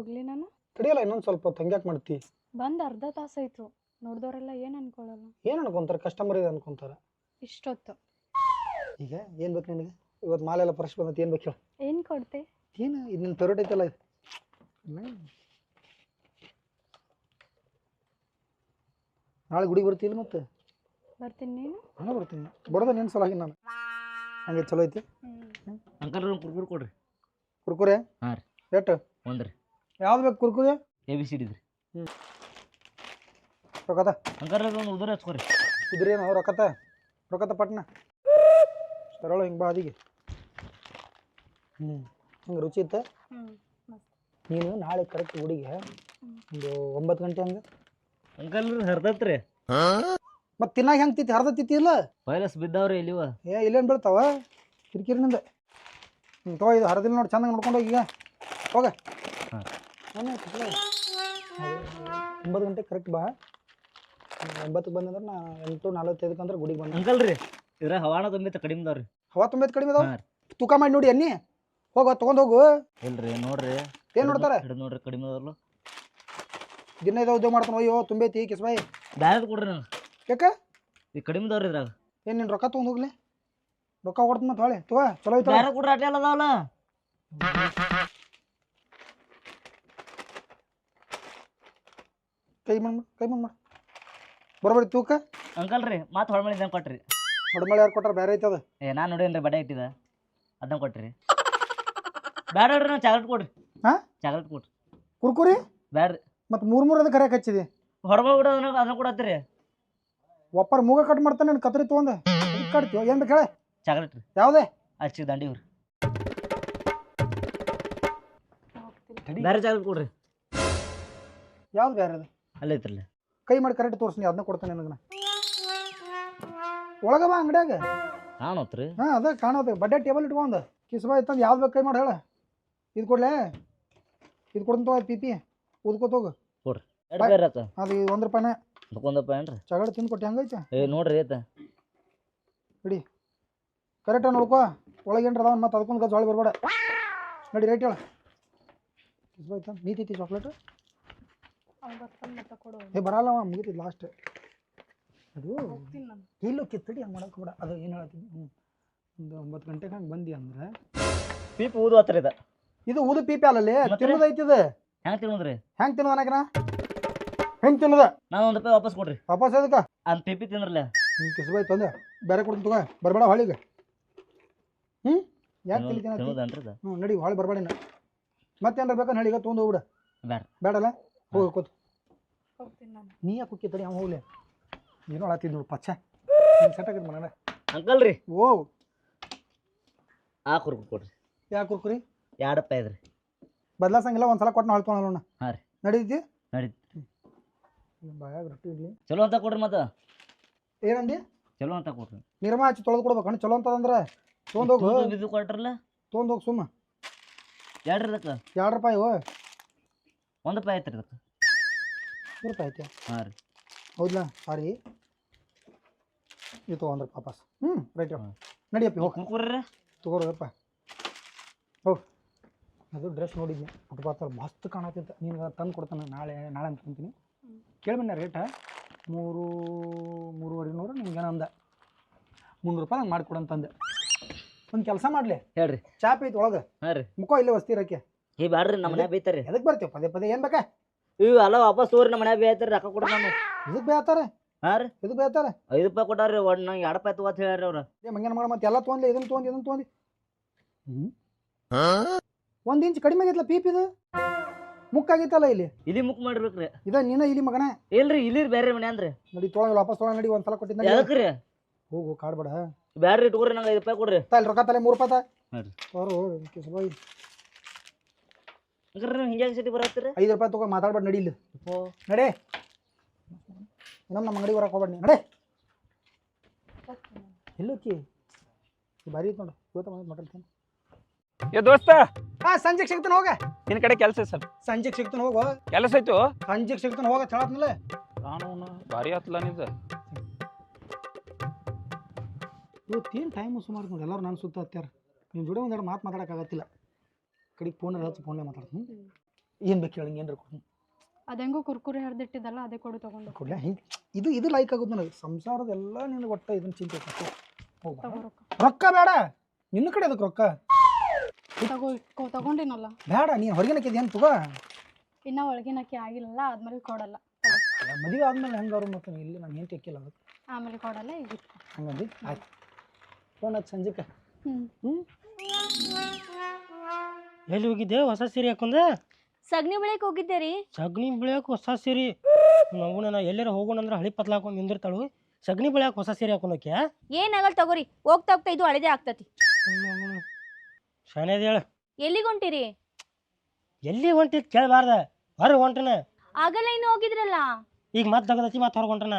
ಹೋಗ್ಲಿ ನಾನು? ತಡಿಯಲ್ಲ ಇನ್ನೊಂದು ಸ್ವಲ್ಪ ಹೊತ್ತು ಹಂಗ್ಯಾಕೆ ಮಾಡ್ತಿ? ಬಂದ್ ಅರ್ಧ ತಾಸಾಯ್ತು ನೋಡ್ದವ್ರೆಲ್ಲ ಏನ್ ಅನ್ಕೊಳ್ಳಲ್ಲ ಏನು ಅನ್ಕೊಂತಾರ? ಕಸ್ಟಮರ್ ಇದೆ ಅನ್ಕೊಂತಾರೆ. ಇಷ್ಟೊತ್ತು. ಈಗ ಏನು ಬೇಕು ನಿನಗೆ? ಇವತ್ತು ಮಾಲೆಲ್ಲ ಫ್ರೆಶ್ ಬಂದೈತಿ ಏನು ಬೇಕು ಹೇಳು. ಏನ್ ಕೊಡ್ತಿ? ಏನು? ಇದು ನಿನ್ನ ಫೇವ್ರೇಟ್ ಐತಲ್ಲ ಇದು. ಹ್ಮ್. ನಾಳೆ ಗುಡಿಗೆ ಬರ್ತಿಲ್ಲ ಮತ್ತೆ? ಬರ್ತೀನಿ ನೀನು? ನಾನು ಬರ್ತೀನಿ. ಬರೋದ ನಿನ್ನ ಸಲ ನಾನು. ಹಂಗೆ ಚಲೋ ಐತಿ? ಅಂಕಲ್ ಕುರ್ಕುರ್ ಕೊಡ್ರಿ. ಕುರ್ಕುರೆ? ಹಾಂ ರೀ. ಎಷ್ಟು? ಒಂದ್ರಿ. ಯಾವ್ದು ಬೇಕು Kurkure? A B C D ರೀ ರೊಕ್ಕತ ಹಂಗಾರ ಒಂದು ಉದುರ ಹಚ್ಕೊರಿ. ಕುದುರೆ ಏನು ರೊಕ್ಕತ ರೊಕ್ಕತ ಪಟ್ನ? ಸರಳ ಹಿಂಗೆ ಬಾ ಅದಿಗೆ. ಹ್ಞೂ ಹಿಂಗೆ ರುಚಿ ಇತ್ತ? ಹ್ಮ್. ನೀನು ನಾಳೆ ಕರೆಕ್ಟ್ ಹುಡುಗಿ ಒಂದು ಒಂಬತ್ತು ಗಂಟೆ ಹಂಗೆ? ಅಂಕಲ್ ಹರ್ದತ್ರಿ. ಮತ್ತೆ ತಿನ್ನಾಗ ಹೆಂಗ್ ತಿತ್ತಿ ಹರ್ದ ತಿತ್ತಿ ಇಲ್ಲ? ವೈರಸ್ ಬಿದ್ದಾವ್ರಿ ಇಲ್ಲಿವ. ಏ ಇಲ್ಲೇನು ಬೀಳ್ತಾವ? ಕಿರಿಕಿರಿನಿಂದ. ಹ್ಞೂ ತಗೋ ಇದು ಹರದಿಲ್ಲ ನೋಡಿ ಚೆನ್ನಾಗಿ ನೋಡ್ಕೊಂಡು ಹೋಗಿ ಈಗ. ಹೋಗ. ಒಂಬತ್ತು ಗಂಟೆ ಕರೆಕ್ಟ್ ಬಾ. ಒಂಬತ್ತು ಬಂದಂದ್ರೆ ನಾ ಎಂಟು ನಲವತ್ತೈದಕ್ಕೆ ಅಂದ್ರೆ ಗುಡಿಗೆ ಬಂದ. ಅಂಕಲ್ ರೀ ಇದ್ರ ಹವಾನ ತುಂಬಿತ ಕಡಿಮೆ ಅದಾವ್ರಿ. ಹವಾ ತುಂಬೈತೆ ಕಡಿಮೆ ಅದಾವ. ತೂಕ ಮಾಡಿ ನೋಡಿ ಅನ್ನಿ ಹೋಗ ತಗೊಂಡ್ ಹೋಗು. ಇಲ್ರಿ ನೋಡ್ರಿ. ಏನು ನೋಡ್ತಾರೆ? ಹಿಡಿದು ನೋಡ್ರಿ ಕಡಿಮೆ ಅದಾವಲ್ಲ ದಿನ ಇದಾವ ಉದ್ಯೋಗ ಮಾಡ್ತಾನೆ ಅಯ್ಯೋ ತುಂಬೈತಿ ಕಿಸ್ಬಾಯಿ. ಬ್ಯಾರೆ ಕೊಡ್ರಿ ನಾನು. ಯಾಕ? ಈ ಕಡಿಮೆ ಅದಾವ್ರಿ ಇದ್ರಾಗ. ಏನು ನೀನ್ ರೊಕ್ಕ ತಗೊಂಡ್ ಹೋಗ್ಲಿ? ರೊಕ್ಕ ಕೊಡ್ತೀನಿ ಮತ್ತೆ ಹೊಳೆ ತಗೋ ಚಲೋ ಐತಲ್ಲ. ಬ್ಯಾರೆ ಕೊಡ್ರಿ ಅದಾವಲ್ಲ. ಕೈ ಮಣ್ಣು ಕೈ ಮಾಡಿ ಮಾಡು. ಬರೋಬರಿ ತೂಕ? ಅಂಕಲ್ ರೀ ಮತ್ತೆ ಹೊಳಮಳಿ ಇದಂಗೆ ಕೊಟ್ರಿ. ಹೊಡಮಳೆ ಯಾರು ಕೊಟ್ರೆ ಬೇರೆ ಐತದ? ಏ ನಾನು ನೋಡೇನ್ರಿ ಬಡ ಇಟ್ಟಿದ. ಅದನ್ನ ಕೊಟ್ರಿ. ಬೇಡ ಹೇಳ್ರಿ ನಾವು ಚಾಕ್ಲೇಟ್ ಕೊಡ್ರಿ. ಹಾ? ಚಾಕ್ಲೇಟ್ ಕೊಡ್ರಿ. ಕುರ್ಕುರಿ? ಬೇಡ್ರಿ ಮತ್ತು ಮೂರು ಮೂರು ಅದಕ್ಕೆ ಕರೆಯಕ್ಕೆ ಹಚ್ಚಿದಿ? ಹೊರಮಳ ಕೂಡ ಅದನ್ನ ಅದನ್ನ ಕೊಡತ್ತೀರಿ. ಒಪ್ಪರ್ ಮೂಗ ಕಟ್ ಮಾಡ್ತಾನೆ ನನ್ನ ಕತ್ರಿ ತೊಗೊಂಡು. ಕಟ್ತೀವ ಏನು ಬೇಕು ಹೇಳ ಚಾಕ್ಲೇಟ್ ರೀ. ಯಾವುದೇ? ಹಚ್ಚಿ ದಂಡಿ ಇವ್ರಿ. ಬೇರೆ ಚಾಕ್ಲೇಟ್ ಕೊಡ್ರಿ. ಯಾವ್ದು ಬೇರೆ ಅದು? ಅಲ್ಲೇ ಐತ್ರಲ್ಲ ಕೈ ಮಾಡಿ ಕರೆಕ್ಟ್ ತೋರಿಸ್ನಿ ಅದನ್ನ ಕೊಡ್ತಾನೆ ನನಗೆ ಒಳಗ ಬಾ ಅಂಗಡ್ಯಾಗ. ಕಾಣತ್ರಿ. ಹಾಂ ಅದ ಕಾಣೋದು ಬಡ್ಡೆ ಟೇಬಲ್ ಇಟ್ಕೊಂಡ್ ಕಿಸ್ಬಾ ಇತ್ತಂದು ಯಾವ್ದು ಬೇಕು ಕೈ ಮಾಡಿ ಹೇಳ. ಇದು ಕೊಡ್ಲೇ? ಇದು ಕೊಡ್ತೀನಿ ತಗೋ ಪಿ ಪಿ. ಉದ್ಕೋತ ಹೋಗು ಎರಡು ಬೇರೆ ಆತ. ಅದು ಒಂದು ರೂಪಾಯಿನ. ದುಕೊಂದಪ್ಪ ಏನ್ರಿ? ಚಗಡ ತಿಂದು ಕೊಟ್ಟು ಹೆಂಗೈತೆ? ಏ ನೋಡ್ರಿ ಐತ. ಕರೆಕ್ಟಾಗಿ ನೋಡ್ಕೋ. ಒಳಗೇನ್ರ ಅದಾವ ಮತ್ತೆ ಅದಕ್ಕೊಂದು ಗಜ್ ಒಳಗೆ ಬರಬೇಡ. ನಡಿ ರೇಟ್ ಹೇಳ. ಕಿಸ್ಬಾ ಇತ್ತ ನೀತೈತಿ ಚಾಕ್ಲೇಟ್ ಅವ್ನ್ ಬರ್ತಾನೆ ಮತ್ತೆ ಕೊಡು ಏ ಬರಲ್ಲವ ಮುಗಿತೈತಿ ಲಾಸ್ಟ್ ಅದು ಇಲ್ಲೂ ಕಿತ್ತಡಿ ಹಂಗೆ ಮಾಡಕ್ಕೆ ಬೇಡ. ಅದು ಏನು ಹೇಳ್ತೀನಿ ಹ್ಞೂ ಒಂದು ಒಂಬತ್ತು ಗಂಟೆಗೆ ಹಂಗೆ ಬಂದಿ ಅಂದ್ರೆ. ಪೀಪ್ ಊದು ಹತ್ರ ಇದೆ. ಇದು ಊದು ಪೀಪಿ ಅಲ್ಲಲ್ಲಿ? ತಿನ್ನೋದು ಐತಿ ಇದು? ಹೆಂಗ್ ತಿನ್ನೋದ್ರಿ? ಹೆಂಗೆ ತಿನ್ನೋದು ಅನ್ನಕನ ಹೆಂಗೆ ತಿನ್ನೋದ? ನಾನು ಒಂದು ರೂಪಾಯಿ ವಾಪಸ್ ಕೊಡ್ರಿ. ವಾಪಸ್ ಅದಕ್ಕೆ ಅಂತ ಪಿಪಿ ತಿಂದ್ರಲ್ಲ ನೀನು ಕಿಸ್ಬಾಯ್ ತಂದೆ. ಬೇರೆ ಕೊಡ್ತೀನಿ ತಗೋ. ಬರಬೇಡ ಹೊಳಿಗೆ. ಹ್ಞೂ ಯಾಕೆ ತಿಳಿ ಅದ ಹ್ಞೂ ನಡಿ ಹೊಳೆ ಬರಬೇಡ ಮತ್ತೇನಾರ ಬೇಕಂತ ಹೇಳಿ ಈಗ ತೊಗೊಂಡು ಹೋಗ್ಬಿಡ. ಬೇಡ ಬೇಡಲ್ಲ? ಹೋಗಿ ಕೂತು. ಹೋಗ್ತೀನಿ ನಾನು. ನೀ ಯಾಕೆ ಕುಕ್ಕಿ ತಡಿ ಅವ ಹೋಗ್ಲಿ. ಏನೋ ಆತಿದ್ ನೋಡು ಪಚ್ಚ. ಸೆಟ್ ಆಗಿದ್ ಮನ ಅಂಕಲ್ ರೀ. ಓ ಆ ಕುರ್ಕು ಕೊಡ್ರಿ. ಯಾಕೆ ಕುರ್ಕುರಿ? ಎರಡು ರೂಪಾಯಿ ಬದಲಾಸಂಗಿಲ್ಲ ಒಂದ್ಸಲ ಕೊಟ್ಟು ನಾವು ತೊಗೊಳೋಣ ಹಾಂ ರೀ. ನಡೀತಿ? ನಡೀತ್. ಬಾಯಾಗ ರೊಟ್ಟಿ ಇಡ್ಲಿ? ಚಲೋ ಅಂತ ಕೊಡ್ರಿ ಮತ್ತ. ಏನಂದಿ? ಚಲೋ ಅಂತ ಕೊಡ್ರಿ. ನಿರ್ಮಾ ಹಚ್ಚಿ ತೊಳೆದು ಕೊಡ್ಬೇಕು ಅಣ್ಣ ಚಲೋ ಅಂತದಂದ್ರೆ. ತೊಗೊಂಡು ಹೋಗು. ಬಿದ್ದು ಕೊಟ್ರಲ್ಲ? ತೊಗೊಂಡು ಹೋಗಿ ಸುಮ್ಮ. ಎರಡು ಇದಕ್ಕೆ ಎರಡು ರೂಪಾಯಿ ಓ ಒಂದು ರೂಪಾಯಿ ಐತ್ರಿ ಇದಕ್ಕೆ ನೂರು ರೂಪಾಯಿ ಐತೆ. ಹಾಂ ರೀ. ಹೌದಾ ಸಾರಿ. ಇದು ತೊಗೊಂಡ್ರೆ ವಾಪಸ್. ಹ್ಞೂ ರೈಟ್ ನಡಿಯಪ್ಪ ನಡಿಯಪ್ಪಿ ಹೋಗಿ. ಕುರ್ಕುರ್ರಿ ತಗೋರಪ್ಪ ಹೋ ಅದು ಡ್ರೆಸ್ ನೋಡಿದ್ನಿ. ಫುಟ್ಪಾತಲ್ಲಿ ಮಸ್ತ್ ಕಾಣತ್ತಿತ್ತು ನೀನು ತಂದು ಕೊಡ್ತಾನೆ. ನಾಳೆ ನಾಳೆ ಅಂದ್ಕೊಂತೀನಿ. ಕೇಳ್ಬನ್ನ ರೇಟ ಮೂರು ಮೂರುವರೆ ನೂರು ನಿಮ್ಗೆ ಅಂದ. ಮುನ್ನೂರು ರೂಪಾಯಿ ನಂಗೆ ಮಾಡಿಕೊಡಂತಂದೆ ಒಂದು ಕೆಲಸ ಮಾಡಲಿ. ಹೇಳ್ರಿ. ಚಾಪ್ ಐತೆ ಒಳಗೆ. ಹಾಂ ರೀ. ಮುಖ ಇಲ್ಲೇ ವಸ್ತಿ ಇರಕ್ಕೆ ಈ ಬ್ಯಾಡ್ರಿ ನಮ್ಮ ಮನ್ಯಾಗ ಬೈತಾರಿ ಎದಕ್ಕೆ ಬರ್ತೀವಿ ಪದೇ ಪದೇ ಏನು ಬೇಕಾ? ಇವು ಎಲ್ಲ ವಾಪಸ್ ತೋರಿ ನಮ್ಮ ಮನ್ಯಾಗ ಬೈತಾರಿ ರೊಕ್ಕ ಕೊಡ್ರಿ ನಾನು ಇದಕ್ ಬೇತಾರೆ ಹಾಂ ರೀ. ಇದಕ್ಕೆ ಬೇತಾರೆ ಐದು ರೂಪಾಯಿ ಕೊಟ್ಟಾರ್ರಿ ಒಂದು ನಂಗೆ ಎರಡು ರೂಪಾಯಿ ತಗೋತ ಹೇಳ್ರಿ ಅವ್ರ. ಏ ಮಂಗೇನು ಮಾಡ ಮತ್ತೆ ಎಲ್ಲ ತೊಗೊಂಡ್ಲಿ ಇದನ್ನ ತೊಗೊಂಡು ಇದನ್ನ ತೊಗೊಂಡು ಹ್ಮ್. ಒಂದ್ ಇಂಚ್ ಕಡಿಮೆ ಆಗಿತ್ತಲ್ಲ ಪೀಪ್ ಇದು? ಮುಕ್ಕಾಗಿತ್ತಲ್ಲ ಇಲ್ಲಿ? ಇಲ್ಲಿ ಮುಕ್ ಮಾಡಿರ್ಬೇಕ್ರಿ. ಇದ ನೀನ ಇಲ್ಲಿ ಮಗನ? ಇಲ್ರಿ ಇಲ್ಲಿ ಬೇರೆ ಮನೆ ಅಂದ್ರಿ. ನಡಿ ತೊಗೊಳಂಗಿಲ್ಲ ವಾಪಸ್ ತೊಗೊಳ ನಡಿ ಒಂದ್ಸಲ ಕೊಟ್ಟಿದ್ದ ಎದಕ್ರಿ? ಹೋಗು ಕಾಡ್ಬೇಡ. ಬ್ಯಾಡ್ರಿ ಇಟ್ಕೊಡ್ರಿ ನಂಗೆ ಐದು ರೂಪಾಯಿ ಕೊಡ್ರಿ. ತಲೆ ರೊಕ್ಕ ತಲೆ ಮೂರು ರೂಪಾಯಿ ನೋಡ್ರಿ. ತೋರು ಕಿಸ್ಬಾಯ್ ಹಂಗಾರೆ ನೀವು ಸಿಟಿ ಬರತ್ತೀರಿ? ಐದು ರೂಪಾಯಿ ತಗೋ ಮಾತಾಡ್ಬೇಡ ನಡಿ ಇಲ್ಲಿ. ಓ ನಡೆ. ಇನ್ನೊಮ್ಮೆ ನಮ್ಮ ಅಂಗಡಿ ಬರಕ್ಕೆ ಹೋಗ್ಬೇಡ ನೀ ನಡೆ. ಎಲ್ಲೋಕಿ ಭಾರಿ ಐತೆ ನೋಡು ಇವತ್ತು ಮಾತಾಡ್ತೀನಿ ಏ ದೋಸ್ತ! ಹಾ ಸಂಜೆಗೆ ಸಿಗ್ತಾನೆ ಹೋಗ. ನಿನ್ ಕಡೆ ಕೆಲಸ ಸರ್ ಸಂಜೆಗೆ ಸಿಗ್ತಾನೆ ಹೋಗೋ. ಕೆಲಸ ಆಯ್ತು ಸಂಜೆಗೆ ಸಿಗ್ತಾನೆ ಹೋಗ ಚಳತ್ನಲ್ಲ. ನಾನು ಭಾರಿ ಆತ್ಲ ನಿಂದ. ಇವತ್ತೇನು ಟೈಮು ಸುಮಾರು ನೋಡಿ ಎಲ್ಲರೂ ನಾನು ಸುತ್ತ ಹತ್ಯಾರ. ನಿಮ್ಮ ಜೋಡಿ ಒಂದೆರಡು ಮಾತು ಮಾತಾಡೋಕ್ಕಾಗತ್ತಿಲ್ಲ ಕಡೆಗೆ ಫೋನಲ್ಲಿ ಹಚ್ಚಿ ಫೋನ್ಲೇ ಮಾತಾಡ್ತೀನಿ. ಏನು ಬೇಕು ಹೇಳಿ ಏನ್ರ ಕೊಡ್ತೀನಿ ಅದೆಂಗೋ ಕುರ್ಕುರಿ ಹರಿದಿಟ್ಟಿದ್ದಲ್ಲ ಅದೇ ಕೊಡು ತಗೊಂಡು. ಕೊಡ್ಲ? ಹಿಂಗೆ? ಇದು ಇದು ಲೈಕ್ ಆಗುತ್ತೆ ನನಗೆ. ಸಂಸಾರದೆಲ್ಲ ನಿನಗೆ ಒಟ್ಟ ಇದನ್ನ ಚಿಂತೆ ಐತೆ ಹೋಗ ತಗೋ ರೊಕ್ಕ. ರೊಕ್ಕ ಬೇಡ! ನಿನ್ನ ಕಡೆ ಅದಕ್ಕೆ ರೊಕ್ಕ? ತಗೋ ಇಟ್ಕೋ ತಗೊಂಡಿನಲ್ಲ. ಬೇಡ ನೀನು ಹೊರಗಿನ ಏನು ತಗೋ. ಇನ್ನ ಒಳಗಿನಕ್ಕೆ ಆಗಿಲ್ಲ ಆದ್ಮೇಲೆ ಕೊಡಲ್ಲ. ಮದುವೆ ಆದ್ಮೇಲೆ ಹೆಂಗಾರು ಮತ್ತೆ ಇಲ್ಲಿ ನಾನು ಏನು ತೆಕ್ಕಿಲ್ಲ ಅದಕ್ಕೆ ಆಮೇಲೆ ಕೊಡಲ್ಲ ಈಗ ಇಟ್ಕೋ. ಹಂಗಂದು? ಆಯ್ತು. ಫೋನ್ ಹಚ್ಚಿ ಸಂಜೆಕ. ಹ್ಮ್. ಹ್ಞೂ ಎಲ್ಲಿ ಹೋಗಿದ್ದೆ? ಹೊಸ ಸೀರೆ ಹಾಕೊಂಡೆ? ಸಗಣಿ ಬೆಳೆಯಕ್ಕೆ ಹೋಗಿದ್ದೆ ರೀ ಸಗಣಿ ಬೆಳ್ಯಾಕ ಹೊಸ ಸೀರೆ? ನಗುನ ನಾ ಎಲ್ಲಾರ ಹೋಗೋಣ ಅಂದ್ರೆ ಹಳಿ ಪತ್ಲ ಹಾಕೊಂಡು ನಿಂದಿರ್ತಾಳು. ಸಗಣಿ ಬೆಳ್ಯಾಕ ಹೊಸ ಸೀರೆ ಹಾಕೊಂಡೋಕೆ ಏನಾಗಲ್ ತಗೋರಿ ಹೋಗ್ತಾ ಹೋಗ್ತಾ ಇದು ಹಳದೇ ಆಗ್ತತಿ. ಶಾನೇದ ಹೇಳ. ಎಲ್ಲಿಗೆ ಹೊಂಟಿರಿ? ಎಲ್ಲಿ ಹೊಂಟಿದ್ ಕೇಳಬಾರ್ದ ಹೊರ ಹೊಂಟನ ಆಗಲ್ಲ ಇನ್ನು ಹೋಗಿದ್ರಲ್ಲ. ಈಗ ಮತ್ತೆ ತಗದತಿ ಮತ್ತೆ ಹೊರಗೆ ಹೊಂಟನ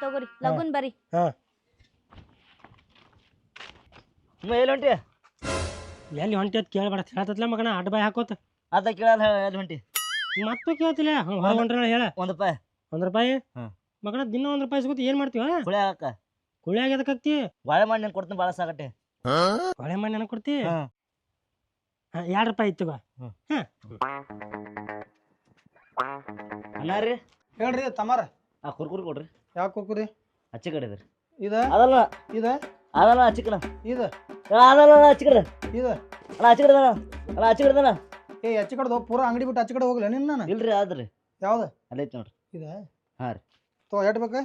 ತಗೋರಿ ಲಗುನ್ ಬರ್ರಿ. ಹಾಂ. ಎಲ್ಲಿ ಹೊಂಟಿ ಎಲ್ಲಿ ಹೊಂಟಿದ್ ಕೇಳಬೇಡ. ಹೇಳ್ತತ್ಲ ಮಗನ ಅಡ್ ಬಾಯ್ ಹಾಕೋತ. ಅದ ಕೇಳಲ್ಲ ಎಲ್ಲಿ ಹೊಂಟಿ? ಮತ್ತೆ ಕೇಳ್ತಿಲ್ಲ. ಹೊರಗೆ ಹೊಂಟ್ರ ಹೇಳ. ಒಂದ್ ರೂಪಾಯಿ. ಒಂದ್ ರೂಪಾಯಿ. ಮಗನ ದಿನ ಒಂದ್ ರೂಪಾಯಿ ಸಿಗುತ್ತೆ ಏನ್ ಮಾಡ್ತೀವ ಕುಳಿ ಹಾಕ ಕುಳಿ ಹಾಕ್ತಿ ಬಾಳೆ ಮಣ್ಣು ನೀನು ಕೊಡ್ತೀನಿ ಭಾಳ ಸಾಕಟ್ಟೆ. ಬಾಳೆ ಮಣ್ಣು ನನಗೆ ಕೊಡ್ತಿ? ಎರಡ್ ಎರಡು ರೂಪಾಯಿ ಇತ್ತು ಹ್ಮ್. ಹಾಂ. ಹೇಳ್ರಿ ತಮಾರ. ಆ ಕುರ್ಕುರಿ ಕೊಡ್ರಿ. ಯಾವ ಕುರ್ಕುರಿ? ಅಚ್ಚಿ ಕಡೆ ಇದ್ರಿ. ಇದ? ಅದಲ್ಲ. ಇದ? ಅದಲ್ಲ ಅಚ್ಚಿ ಕಡೆ ಇದ? ಇದ? ಅಣ್ಣ ಕಡೆ ಅಣ್ಣ ಅಣ್ಣ ಏ ಆಚೆ ಕಡೆ ಪೂರ ಅಂಗಡಿ ಬಿಟ್ಟು ಹಚ್ಚಿ ಕಡೆ ಹೋಗ್ಲ ನಿನ್ನ ನಾನು? ಇಲ್ರಿ ಆದ್ರಿ ಯಾವ್ದು? ಅಲ್ಲೇ ನೋಡ್ರಿ. ಇದ? ಹಾಂ ರೀ. ತೋ ಎಟ್ ಬೇಕಾ?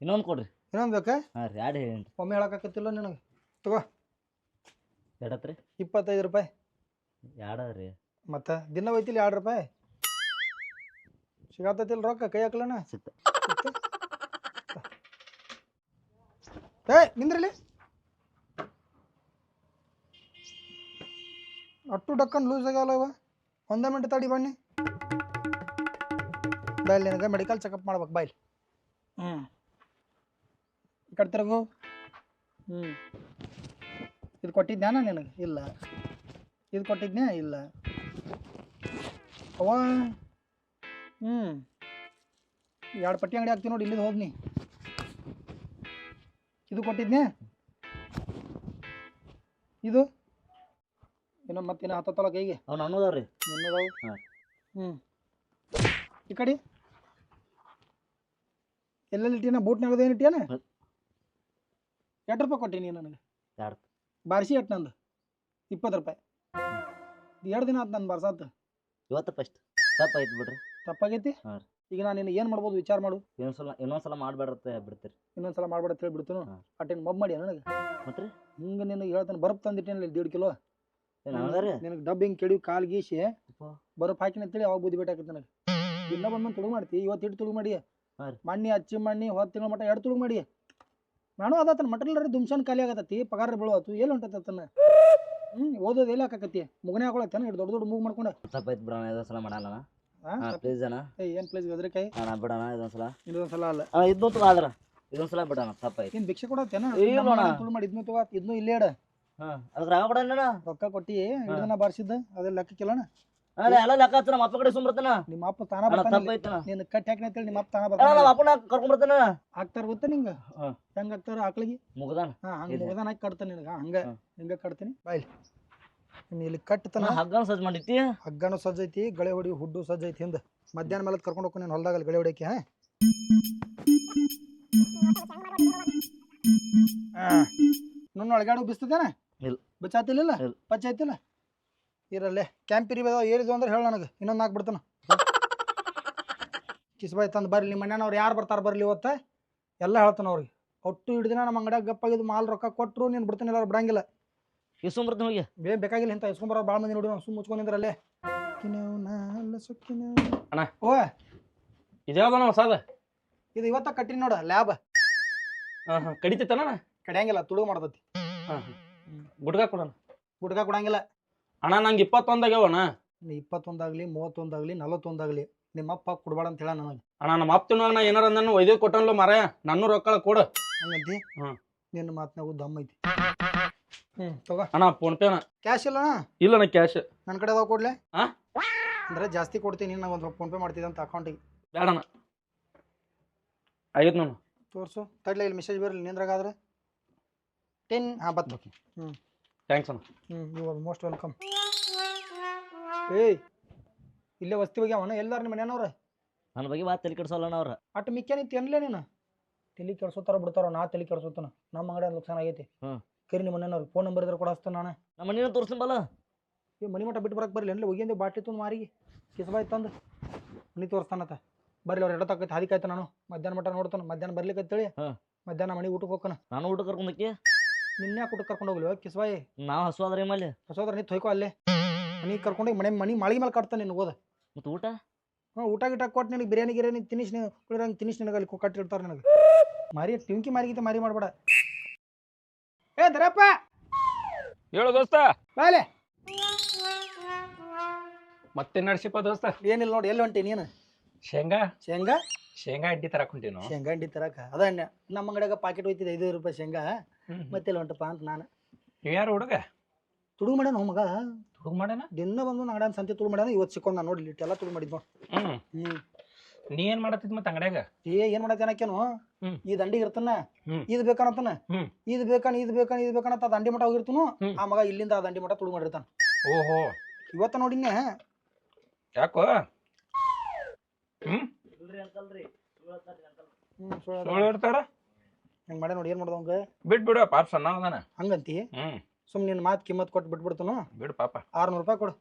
ಇನ್ನೊಂದು ಕೊಡ್ರಿ. ಇನ್ನೊಂದು ಬೇಕಾ? ಹಾಂ ರೀ ಎರಡು ಹೇಳಿ ಒಮ್ಮೆ ಹೇಳಕ್ಕಾಕತ್ತಿಲ್ಲ ನಿನಗೆ. ತಗೋ. ಎರಡತ್ರಿ. ಇಪ್ಪತ್ತೈದು ರೂಪಾಯಿ. ಎರಡು ರೀ ಮತ್ತೆ ದಿನ ಒಯ್ತಿಲ್ಲ ಎರಡು ರೂಪಾಯಿ. ಸಿಗತ್ತೈತಿಲ್ಲ ರೊಕ್ಕ ಕೈ ಹಾಕ್ಲಣ್ಣ ಸಿಗ್ತ. ಏ ನಿಂದ್ರಲ್ಲಿ ಅಟ್ಟು ಡಕ್ಕನ್ ಲೂಸ್ ಆಗಲ್ಲ ಇವ. ಒಂದೇ ಮಿನಿಟ್ ತಡಿ ಬನ್ನಿ. ಬೈಲ್ ನಿನಗೆ ಮೆಡಿಕಲ್ ಚೆಕಪ್ ಮಾಡ್ಬೇಕು ಬೈಲ್. ಹ್ಞೂ ಈ ಕಡೆ ತಿರುಗು. ಹ್ಞೂ ಇದು ಕೊಟ್ಟಿದ್ನ್ಯಾನ ನಿನಗೆ? ಇಲ್ಲ. ಇದು ಕೊಟ್ಟಿದ್ನ್ಯಾ ಇಲ್ಲ. ಅವ ಹ್ಞೂ ಎರಡು ಪಟ್ಟಿ ಅಂಗಡಿ ಹಾಕ್ತೀವಿ ನೋಡಿ ಇಲ್ಲಿದ್ದು ಹೋಗ್ನಿ. ಇದು ಕೊಟ್ಟಿದ್ನ್ಯಾ ಇದು? ಏನೋ ಮತ್ತೇನೋ ಹತ್ತತ್ತಲ್ಲ ಕೈಗೆ ಅವ್ನು ಅನ್ನೋದವ್ರಿ ನಿನ್ನದವು ಹಾಂ. ಹ್ಞೂ ಈ ಕಡೆ? ಎಲ್ಲೆಲ್ಲಿ ಇಟ್ಟಿನ ಬೂಟ್ನಾಗದ ಏನು ಇಟ್ಟಿಯಾನ. ಎಷ್ಟು ರೂಪಾಯಿ ಕೊಟ್ಟೀನಿ ನನಗೆ. ಎರಡು ಬಾರಿಸಿ ಎಟ್ ನಂದು? ಇಪ್ಪತ್ತು ರೂಪಾಯಿ. ಎರಡು ದಿನ ಆತು ನಾನು ಬರ್ಸಾತ ಇವತ್ತು ಫಸ್ಟ್ ತಪ್ಪಾಯ್ತು ಬಿಡ್ರಿ. ತಪ್ಪಾಗೈತಿ? ಹಾಂ ರೀ. ಈಗ ನಾನು ನಿನ್ನ ಏನು ಮಾಡ್ಬೋದು ವಿಚಾರ ಮಾಡು. ಇನ್ನೊಂದ್ಸಲ ಇನ್ನೊಂದ್ಸಲ ಮಾಡ್ಬೇಡ್ರತ್ತೆ ಬಿಡ್ತೀರಿ. ಇನ್ನೊಂದ್ಸಲ ಮಾಡ್ಬೇಡ ಅಂತ ಹೇಳ್ಬಿಡ್ತು ಹಾಂ. ಅಟ್ಟೇನು ಮಬ್ ಮಾಡಿ ನನಗೆ. ಮತ್ತೆ ರೀ? ಹಿಂಗೆ ನಿನಗೆ ಹೇಳ್ತಾನೆ ಬರ್ಬ್ ತಂದಿಟ್ಟೇನಿಲ್ಲ ದೇಡ್ ಕಿಲೋ? ನಿನಗೆ ಡಬ್ ಹಿಂಗೆ ಕೆಡಿ ಕಾಲು ಗೀಸಿ ಬರೋ ಪಾಕಿನ ಹಾಕಿನ ಅಂತೇಳಿ ಅವಾಗ ಬುದ್ಧಿ ಬೇಕಾಗಿತ್ತು ನನಗೆ? ಬಂದ್ ಬಂದು ತುಳು ಮಾಡ್ತಿ ಇವತ್ತು ಇಟ್ಟು ತುಳು ಮಾಡಿ. ಮಣ್ಣಿ ಹಚ್ಚಿ ಮಣ್ಣಿ ಹೊತ್ತು ತಿಂಗಳ ಮಟ್ಟ ಎರಡು ತುಳುಗು ಮಾಡಿ. ನಾನು ಅದಾತನ ಮಟಲ್ ದುಮ್ಸನ್ ಖಾಲಿ ಆಗತ್ತತಿ ಪಗಾರ ಬೀಳೋತು ಎಲ್ಲಿ ಹೊಂಟತ್ತನ ಹ್ಞೂ ಓದೋದು ಎಲ್ಲಿ ಹಾಕಕತ್ತಿ? ಮುಗನೆ ಹಾಕೊಳತ್ತೇನ ಇಟ್ಟು ದೊಡ್ಡ ದೊಡ್ಡ ಮೂಗ್ ಮಾಡ್ಕೊಂಡು. ತಪ್ಪ ಐತಿ ಬಿಡೋಣ ಇದೊಂದ್ಸಲ ಮಾಡಲ್ಲ ಹಾಂ ಹಾಂ ಪ್ಲೀಸ್ ಅಣ್ಣ. ಏನು ಪ್ಲೇಸ್ ಗದ್ರಿಕಾಯಿ? ಅಣ್ಣ ಬಿಡೋಣ ಇದೊಂದ್ಸಲ. ಸಲ ಅಲ್ಲ. ಅಣ್ಣ ಇದನ್ನೂ ತಗೋ ಆದ್ರ. ಇದೊಂದ್ಸಲ ಬಿಡೋಣ ತಪ್ಪಾಯ್ತು. ಐತಿ ಭಿಕ್ಷೆ ಕೊಡತ್ತೇನ? ಇಲ್ಲ. ತುಳು ಮಾಡಿ ಇದನ್ನು ತಗೋ ಇದನ್ನು ಇಲ್ಲೇ ಇಡ. ಅದಕ್ಕೆ ರಾವ ಬಿಡೋಣ ರೊಕ್ಕ ಕೊಟ್ಟಿ ಹಿಡಿದನ ಬಾರಿಸಿದ್ದ. ಅದೇ ಲೆಕ್ಕಕ್ಕಿಲ್ಲಣ ಅಣ್ಣ ಎಲ್ಲ ಲೆಕ್ಕ ಹಚ್ಚ ನಮ್ಮ ಅಪ್ಪ ಕಡೆ ಸುಮ್ಬರ್ತಾನ ನಿಮ್ಮ ಅಪ್ಪ ತಾನ ಅಣ್ಣ ನಿನ್ನ ಕಟ್ಟಿ ಹಾಕಿನ ಅಂತೇಳಿ ನಿಮ್ಮ ಅಪ್ಪ ತಾನ ಬರ್ತಾನೆ ನಮ್ಮ ಅಪ್ಪನ ಕರ್ಕೊಂಡ್ಬರ್ತಾನ ಹಾಕ್ತಾರ ಗೊತ್ತಾ ನಿಂಗೆ? ಹೆಂಗ ಹಾಕ್ತಾರ ಆಕಳಿಗೆ? ಮುಗದಾನ. ಹಾ ಹಂಗ. ಮುಗದಾನ ಹಾಕಿ ಕಟ್ತಾನ ನಿನಗೆ. ಹಂಗ. ಹಿಂಗ ಕಟ್ತೀನಿ? ಬಾಯ್ಲಿ ಇಲ್ಲಿ. ಕಟ್ತನ ಹಗ್ಗನ ಸಜ್ಜ ಮಾಡಿತಿ ಹಗ್ಗನು ಸಜ್ಜೈತಿ ಗಳೆ ಹೊಡಿ ಹುಡ್ಡು ಸಜ್ಜೈತಿ ಹಿಂದ. ಮಧ್ಯಾಹ್ನ ಮೇಲೆ ಕರ್ಕೊಂಡು ಹೋಗ್ಕೊಂಡು ನೀನು ಹೊಲ್ದಾಗ ಗಳೆ ಹೊಡಿಯಕ್ಕೆ ಹಾ? ನುಣ್ಣು ಒಳಗಾಡು ಬಿಸ್ತದೇನ? ಇಲ್ಲ. ಬಚಾತಿಲ್ಲ ಇಲ್ಲ. ಪಂಚಾಯ್ತಿಲ್ಲ ಇರಲ್ಲೇ. ಕ್ಯಾಂಪ್ ಏರಿದ್ವು ಅಂದ್ರೆ ಹೇಳ ನನಗೆ. ಇನ್ನೊಂದು ಹಾಕ್ಬಿಡ್ತಾನ ಕಿಸ್ಬಾಯ್ ತಂದು ಬರ್ಲಿ ನಿಮ್ಮ ಮನ್ಯಾನವ್ರು ಯಾರು ಬರ್ತಾರೆ ಬರ್ಲಿ ಇವತ್ತೆ? ಎಲ್ಲ ಹೇಳ್ತಾನ ಅವ್ರಿಗೆ. ಒಟ್ಟು ಹಿಡಿದಿನ ನಮ್ಮ ಅಂಗಡ್ಯಾಗ ಗಪ್ಪಾಗಿದ್ದು ಮಾಲ್ ರೊಕ್ಕ ಕೊಟ್ಟರು ನೀನು ಬಿಡ್ತಾನೆ ಅವ್ರು ಬಿಡಂಗಿಲ್ಲ. ಈ ಸುಮ್ಬರ್ತಾನ ಹೋಗಿ. ಬೇ ಬೇಕಾಗಿಲ್ಲ ಇಂಥ ಇಸ್ಕೊಂಬರೋ ಭಾಳ ಮಂದಿ ನೋಡಿ ನಾವು ಸುಮ್ಮ ಮುಚ್ಕೊಂಡಿದ್ರಲ್ಲೇ ಅಣ್ಣ. ಓ. ಇದ್ಯಾವ್ದಣ್ಣ ಹೊಸದ? ಇದು ಇವತ್ತ ಕಟ್ಟಿನ ನೋಡ ಲ್ಯಾಬ್. ಹಾಂ ಹಾಂ ಕಡಿತೈತಣ್ಣ ಕಡಿಯಂಗಿಲ್ಲ ತುಳು ಮಾಡ್ತತಿ. ಹಾಂ ಗುಡ್ಗ ಕೊಡೋಣ. ಗುಡ್ಗ ಕೊಡಂಗಿಲ್ಲ. ಅಣ್ಣ ನಂಗೆ ಇಪ್ಪತ್ತೊಂದಾಗ್ಯಾವಣ್ಣ ಅಣ್ಣ ಇಪ್ಪತ್ತೊಂದಾಗ್ಲಿ ಮೂವತ್ತೊಂದಾಗ್ಲಿ ನಲವತ್ತೊಂದಾಗ್ಲಿ ನಿಮ್ಮ ಅಪ್ಪ ಕೊಡ್ಬೇಡ ಅಂತ ಹೇಳ ನನಗೆ. ಅಣ್ಣ ನಮ್ಮ ಅಪ್ಪ ತಿನ್ನುವಾಗ ನಾ ಏನಾರ ನನ್ನ ಒಯ್ದು ಕೊಟ್ಟನ್ಲು ಮರ ನನ್ನ ರೊಕ್ಕ ಕೊಡು. ಹಂಗಂತಿ? ಹ್ಮ್. ನಿನ್ನ ಮಾತನಾಗ ದಮ್ ಐತಿ. ಹ್ಞೂ ತಗೋ. ಅಣ್ಣ ಫೋನ್ ಪೇ ಅಣ್ಣ. ಕ್ಯಾಶ್ ಇಲ್ಲ ಇಲ್ಲಣ್ಣ ಕ್ಯಾಶ್ ನನ್ನ ಕಡೆ ಅದಾವ ಕೊಡ್ಲೆ? ಆ? ಅಂದ್ರೆ ಜಾಸ್ತಿ ಕೊಡ್ತೀನಿ ನಾನು ಒಂದು ಫೋನ್ ಪೇ ಮಾಡ್ತಿದ್ದೆ ಅಂತ ಅಕೌಂಟಿಗೆ ಆಗೈತೆ ನಾನು ತೋರಿಸು. ತಡ್ಲೆ ಇಲ್ಲಿ ಮೆಸೇಜ್ ಬರಲಿ ನಿಂದ್ರಾಗಾದ್ರೆ ಟೆನ್. ಹಾಂ ಬತ್ತು ಥ್ಯಾಂಕ್ಸ್ ಅಣ್ಣ. ಹ್ಞೂ ಯು ಆರ್ ಮೋಸ್ಟ್ ವೆಲ್ಕಮ್ ಏಯ್ ಇಲ್ಲೇ ವಸ್ತಿ ಬಗ್ಗೆ ಅವನ? ಎಲ್ಲರ ನಿಮ್ಮ ಮನೆಯವ್ರ? ನನ್ನ ಬಗ್ಗೆ ಮಾತು ತಲೆ ಕೆಡ್ಸೋಲ್ಲ ಅವ್ರ. ಅಟ್ ಮಿಕ್ಕೇನಿ ತಿನ್ಲೇ ನೀನು? ತಲೆ ಕೆಡ್ಸೋತಾರ ಬಿಡ್ತಾರ ನಾ ತಲೆ ಕೆಡ್ಸೋತಾನ. ನಮ್ಮ ಅಂಗಡಿ ನುಕ್ಸಾನ ಆಗೈತಿ. ಹ್ಮ್. ಕರಿ ನಿಮ್ಮ ಮನೆಯವ್ರು ಫೋನ್ ನಂಬರ್ ಇದ್ರೆ ಕೂಡ ಹಚ್ತಾನ ನಾನು. ನಮ್ಮ ಮನೇನ ತೋರಿಸ್ತೀನಿ ಈ ಮನಿ ಮಠ ಬಿಟ್ಟು ಬರಕ್ಕೆ ಬರಲಿ ಎಲ್ಲ ಹೋಗಿಂದ ಬಾಟ್ಲಿ ತುಂಬ ಮಾರಿಗೆ. ಕಿಸಬಾಯ್ ತಂದು. ಮನಿ ತೋರಿಸ್ತಾನ ಬರ್ಲಿ ಅವ್ರು ಎಡತ್ತಾಕೈತಿ ಹಾದಿಕಾಯ್ತು ನಾನು. ಮಧ್ಯಾಹ್ನ ಮಠ ನೋಡ್ತಾನೆ. ಮಧ್ಯಾಹ್ನ ಬರ್ಲಿಕ್ಕತ್ತೇಳಿ ಹಾ. ಮಧ್ಯಾಹ್ನ ಮನೆಗೆ ಊಟಕ್ಕೆ ಹೋಗ್ತಾನ ನಾನು ಊಟ ಕರ್ಕೊಂಡಕ್ಕೆ ನಿನ್ನೆ ಊಟಕ್ಕೆ ಕರ್ಕೊಂಡು ಹೋಗ್ಲಿ? ಕಿಸ್ವಾಯಿ ನಾವು ಹಸು ಮಲ್ಲಿ. ಮೇಲೆ ಹೊಸೋದ್ರ ನೀ ತೊಯ್ಕೋ ಅಲ್ಲೇ. ನೀ ಕರ್ಕೊಂಡು ಮನೆ ಮನೆ ಮಾಳಿಗೆ ಮೇಲೆ ಕಟ್ತಾನೆ ನಿನಗೆ ಹೋದ. ಮತ್ತೆ ಊಟ? ಹ್ಞೂ ಊಟ ಗಿಟ ಕೊಟ್ಟು ನಿನಗೆ ಬಿರಿಯಾನಿ ಗಿರಿಯಾನಿ ತಿನ್ನಿಸ್ ನೀವು ಕುಳಿರಂಗೆ ತಿನ್ನಿಸ್ ನಿನಗೆ ಅಲ್ಲಿ ಕಟ್ಟಿರ್ತಾರೆ ನನಗೆ. ಮಾರಿ ಟಿಂಕಿ ಮಾರಿಗಿಂತ ಮಾರಿ ಮಾಡಬೇಡ. ಏ ದರಪ್ಪ! ಹೇಳು ದೋಸ್ತ. ಬಾಲೆ ಮತ್ತೆ ನಡ್ಸಿಪ್ಪ ದೋಸ್ತ? ಏನಿಲ್ಲ ನೋಡಿ ಎಲ್ಲಿ ಹೊಂಟಿ ನೀನು? ಶೇಂಗಾ? ಶೇಂಗಾ? ಶೇಂಗಾ ಅಡ್ಡಿ ತರಕ್ ಹೊಂಟೀನು. ಶೇಂಗಾ ಅಡ್ಡಿ ತರಕ. ಅದ ನಮ್ಮ ಅಂಗಡಿಯಾಗ ಪಾಕೆಟ್ ಹೋಯ್ತಿದೆ ಐದು ರೂಪಾಯಿ ಶೇಂಗಾ. ಮತ್ತೆ ಇಲ್ಲಿ ಹೊಂಟಪ್ಪ ಅಂತ ನಾನು. ಯಾರು ಹುಡುಗ? ತುಡುಗು ಮಾಡ್ಯಾನ ಮಗ. ಹುಡುಗ ಮಾಡ್ಯಾನ ದಿನ ಬಂದು ಅಂಗಡಿಯಾಗ ಸಂತೆ ತುಳು ಮಾಡ್ಯಾನ ಇವತ್ತು ಸಿಕ್ಕೊಂಡ್ ನಾನು ನೋಡಿ ಇಟ್ಟೆಲ್ಲ ತುಳು ಮಾಡಿದ್ನು ಹ್ಮ್. ಹ್ಞೂ ನೀ ಏನ್ ಮಾಡತ್ತಿದ್ ಮತ್ತೆ ಅಂಗಡ್ಯಾಗ? ಏ ಏನು ಮಾಡತ್ತೆ ಏನಕ್ಕೇನು ಹ್ಮ್. ಈ ದಂಡಿಗೆ ಇರ್ತಾನ? ಹ್ಮ್. ಇದು ಹ್ಮ್. ಇದು ಬೇಕನ್ ಇದು ಬೇಕನ್ ಇದು ಬೇಕನ್ನತ್ತ ಆ ದಂಡಿ ಮಠ ಹೋಗಿರ್ತನು? ಹ್ಮ್. ಆ ಮಗ ಇಲ್ಲಿಂದ ಆ ದಂಡಿ ಮಠ ತುಳು ಮಾಡಿರ್ತಾನ ಓಹೋ. ಇವತ್ತ ನೋಡಿನ್ನೆ ಯಾಕೋ? ಹ್ಮ್. ಹ್ಮ್ ಸುಳ್ಳು ಸುಳ್ಳು ಇರ್ತಾರ ಹೆಂಗ್ ಮಾಡ ನೋಡಿ ಏನ್ ಮಾಡ್ದ ಅವಂಗ? ಬಿಟ್ ಬಿಡು ಪಾಪ ಸಣ್ಣ ಅದಾನ. ಹಂಗಂತಿ? ಹ್ಮ್. ಸುಮ್ ನಿನ್ ಮಾತ್ ಕಿಮ್ಮತ್ ಕೊಟ್ಟು ಬಿಟ್ಬಿಡ್ತನು. ಬಿಡು ಪಾಪ. ಆರ್ನೂರು ರೂಪಾಯಿ ಕೊಡು.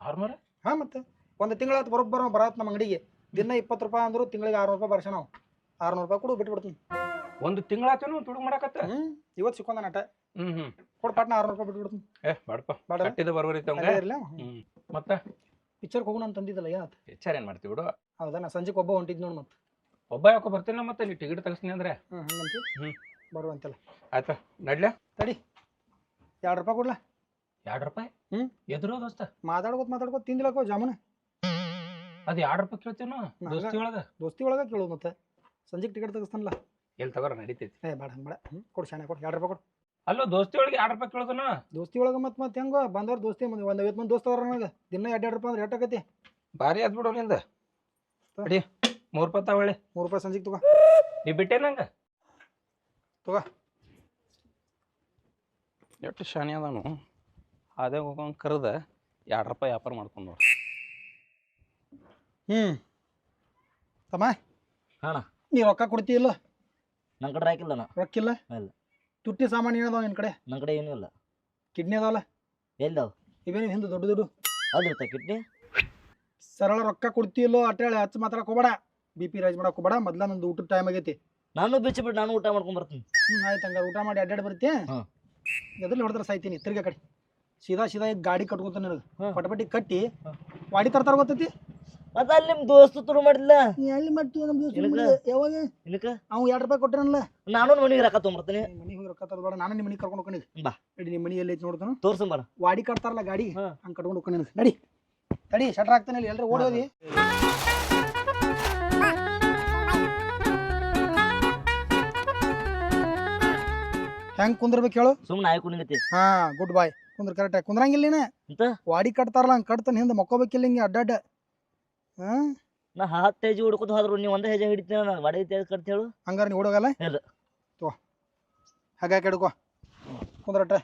ಆರ್ನೂರ? ಹಾ ಮತ್ತೆ. ಒಂದು ತಿಂಗಳಾತ್ ಬರೋಬ್ಬರ ಬರತ್ ನಮ್ಮ ಅಂಗಡಿಗೆ. ದಿನ ಇಪ್ಪತ್ತು ರೂಪಾಯಿ ಅಂದ್ರು ತಿಂಗಳಿಗೆ ಆರ್ನೂರು ರೂಪಾಯಿ ಬರ್ಸ ನಾವು ಆರ್ನೂರು ರೂಪಾಯಿ ಕೊಡು ಬಿಟ್ಬಿಡ್ತೀನಿ. ಒಂದು ತಿಂಗಳಾತೇನು ತುಡುಗ್ ಮಾಡಕತ್ತ? ಹ್ಮ್ ಇವತ್ತು ಸಿಕ್ಕೊಂದ ನಟ ಹ್ಮ್ ಹ್ಮ್. ಕೊಡು ಪಾಟ್ನ ಆರ್ನೂರು ರೂಪಾಯಿ ಬಿಟ್ಬಿಡ್ತೀನಿ. ಏ ಬಾಡಪ್ಪ. ಬೇಡ ಕಟ್ಟಿದ ಇರ್ಲ ಹ್ಮ್. ಮತ್ತ? ಪಿಕ್ಚರ್ಗೆ ಹೋಗೋಣ ಅಂತ ಅಂದಿದ್ದಲ್ಲ ಏನಾತ? ಹೆಚ್ಚಾರ ಏನ್ ಮಾಡ್ತೀವಿ ಬಿಡು. ಹೌದಾ? ನಾ ಸಂಜೆಗೆ ಒಬ್ಬ ಹೊಂಟಿದ್ ನೋಡು ಮತ್ತೆ ಒಬ್ಬ ಯಾಕೋ ಬರ್ತೇನೆ ಮತ್ತೆ ಇಲ್ಲಿ ಟಿಕೆಟ್ ತಗಸ್ತೀನಿ ಅಂದ್ರೆ. ಹ್ಮ್ ಹಂಗಂತಿ? ಹ್ಞೂ ಬರುವಂತಲ್ಲ. ಆಯ್ತಾ ನಡ್ಲ ತಡಿ. ಎರಡು ರೂಪಾಯಿ ಕೊಡ್ಲಾ? ಎರಡು ರೂಪಾಯಿ? ಹ್ಮ್. ಎದುರು ದೋಸ್ತ ಮಾತಾಡ್ಕೋತ ಮಾತಾಡ್ಕೋ ತಿಂದಿಲ್ಲಕೋ ಜಾಮೂನ. ಅದು ಎರಡು ರೂಪಾಯಿ ಕೇಳ್ತೇನು ದೋಸ್ತಿ ಒಳಗ? ದೋಸ್ತಿ ಒಳಗೆ ಕೇಳೋದು ಮತ್ತೆ. ಸಂಜೆಗೆ ಟಿಕೆಟ್ ತೆಗಿಸ್ತಾನಲ್ಲ. ಎಲ್ಲಿ ತಗೋರ ನಡೀತೈತಿ. ಏ ಬೇಡ ಬೇಡ. ಹ್ಞೂ ಕೊಡು ಶಾಣೆ ಕೊಡು ಎರಡು ರೂಪಾಯಿ ಕೊಡು. ಅಲ್ಲೋ ದೋಸ್ತಿ ಒಳಗೆ ಎರಡು ರೂಪಾಯಿ ಕೇಳ್ದನ ದೋಸ್ತಿ ಒಳಗೆ ಮತ್ತೆ ಮತ್ತೆ ಹೆಂಗೋ ಬಂದವ್ರು ದೋಸ್ತಿ ಮುಂದೆ ಒಂದು ಐವತ್ತು ಮಂದಿ ದೋಸ್ತ ಅವ್ರ ನನಗೆ. ದಿನ ಎರಡು ಎರಡು ರೂಪಾಯಿ ಅಂದ್ರೆ ಎಷ್ಟಾಗೈತಿ ಭಾರಿ ಆದ್ ಬಿಡು ನಿಂದ. ಅಡಿ ಮೂರ್ ರೂಪಾಯಿ ತಗೊಳ್ಳಿ. ಮೂರು ರೂಪಾಯಿ ಸಂಜೆಗೆ ತಗೋ. ನೀ ಬಿಟ್ಟೆ ನಂಗ ತಗೋ. ಎಷ್ಟು ಶಾನಿ ಅದಾನು? ಅದೇ ಹೋಗೋನ್ ಕರೆದ ಎರಡು ರೂಪಾಯಿ ವ್ಯಾಪಾರ ಮಾಡ್ಕೊಂಡು ಹ್ಞೂ ತಮ್ಮ ಅಣ್ಣ. ನೀ ರೊಕ್ಕ ಕೊಡ್ತೀಯಿಲ್ಲ ನನ್ನ ಕಡೆ ಹಾಕಿಲ್ಲ ನಾ. ರೊಕ್ಕಿಲ್ಲ ಇಲ್ಲ. ತುಟ್ಟಿ ಸಾಮಾನು ಏನದಾವ ನಿನ್ನ ಕಡೆ? ನನ್ನ ಕಡೆ ಏನೂ ಇಲ್ಲ. ಕಿಡ್ನಿ ಅದಾವಲ್ಲ? ಎಲ್ಲಿ ಅವು ಇವೇನು ಹಿಂದೆ ದೊಡ್ಡ ದೊಡ್ಡ? ಅಲ್ಲಿ ಕಿಡ್ನಿ? ಸರಳ ರೊಕ್ಕ ಕೊಡ್ತೀಯಿಲ್ಲೋ ಅಟ್ಟೇಳಿ ಹಚ್ಚ ಮಾತ್ರ ಹೋಗ್ಬೇಡ. ಬಿ ಪಿ ರೈಸ್ ಮಾಡಕ್ಕೆ ಹೋಗ್ಬೇಡ ಮೊದ್ಲ ನಂದು ಊಟದ ಟೈಮ್ ಆಗೈತಿ. ನಾನು ಬಿಚ್ಚಿ ಬಿಟ್ಟು ನಾನು ಊಟ ಮಾಡ್ಕೊಂಡು ಬರ್ತೀನಿ. ಹ್ಞೂ ಆಯ್ತು ಹಂಗಾರೆ ಊಟ ಮಾಡಿ ಅಡ್ಡಾಡಿ ಬರ್ತೀಯ? ಹಾಂ. ಎದ್ರಲ್ಲಿ ಹೊಡೆದ್ರೆ ಸಾಯ್ತೀನಿ ತಿರ್ಗಾ ಕಡೆ. ಸೀದಾ ಸೀದಾ ಈಗ ಗಾಡಿ ಕಟ್ಕೊತಾನೆ ನನಗೆ ಹಾಂ. ಪಟಪಟಿ ಕಟ್ಟಿ ಹಾಂ. ವಾಡಿ ತರ್ತಾರ ಗೊತ್ತೈತಿ? ಮತ್ತೆ ಅಲ್ಲಿ ನಿಮ್ಮ ದೋಸ್ತು ತುರು ಮಾಡಿಲ್ಲ ಎಲ್ಲಿ ಮಾಡ್ತೀವಿ ನಮ್ಮ ಎದಕ್ಕೆ? ಯಾವಾಗ? ಇಲ್ಲಕ ಅವ್ನು ಎರಡು ರೂಪಾಯಿ ಕೊಟ್ಟಿರಲ್ಲ. ನಾನು ಮನೆಗೆ ರೊಕ್ಕ ತೊಗೊಂಬರ್ತೀನಿ. ಮನೆಗೆ ಹೋಗಿ ರೊಕ್ಕ ತರಬೇಡ ನಾನು ನಿಮ್ಮ ಮನೆಗೆ ಕರ್ಕೊಂಡು ಹೋಗ್ತೀನಿ. ಬಾ. ನಡಿ ನಿಮ್ಮ ಮನೆ ಎಲ್ಲಿ ಐತಿ ನೋಡ್ತಾನ. ತೋರ್ಸಂಬರ ವಾಡಿ ಕಟ್ತಾರಲ್ಲ ಗಾಡಿ ಹಂಗ ಹಂಗೆ ಕಟ್ಕೊಂಡು ಹೋಗ್ತೀನಿ. ನಡಿ ತಡಿ ಶಟ್ರ್ ಹಾಕ್ತಾನೆ ಇಲ್ಲಿ ಎಲ್ಲರೂ ಓಡೋದಿ ಹೆಂಗ್ ಕುಂದ್ರಬೇಕು ಹೇಳು? ಸುಮ್ಮನೆ ನಾಯಿ ಕುಣಿಗತಿ ಹಾ ಗುಡ್ ಬಾಯ್ ಕುಂದ್ರ ಕರೆಕ್ಟ್ ಕುಂದ್ರಂಗಿಲ್ಲ ನೀನು ಅಂತ ವಾಡಿ ಕಟ್ತಾರಲ್ಲ ಹಂಗೆ ಕಟ್ತಾನೆ ಹಿಂದೆ ಮಕ್ಕೋಬೇಕಿಲ್ಲ ಹಿಂಗೆ ಅಡ್ಡಾಡ ಹಾ? ನಾ ಹತ್ತು ಹೆಜ್ಜೆ ಹುಡ್ಕೋತ ಹೋದ್ರು ನೀವು ಒಂದೇ ಹೆಜ್ಜೆ ಹಿಡಿತೀನಿ ನಾನು ವಡೆ ಕಟ್ತ ಹೇಳು. ಹಂಗಾರೆ ನೀವು ಹೋಗಲ್ಲ ಇಲ್ಲ. ತಗೋ ಹಾಗೆ ಕೆಡ್ಕೋ ಕುಂದ್ರಟ್ರೆ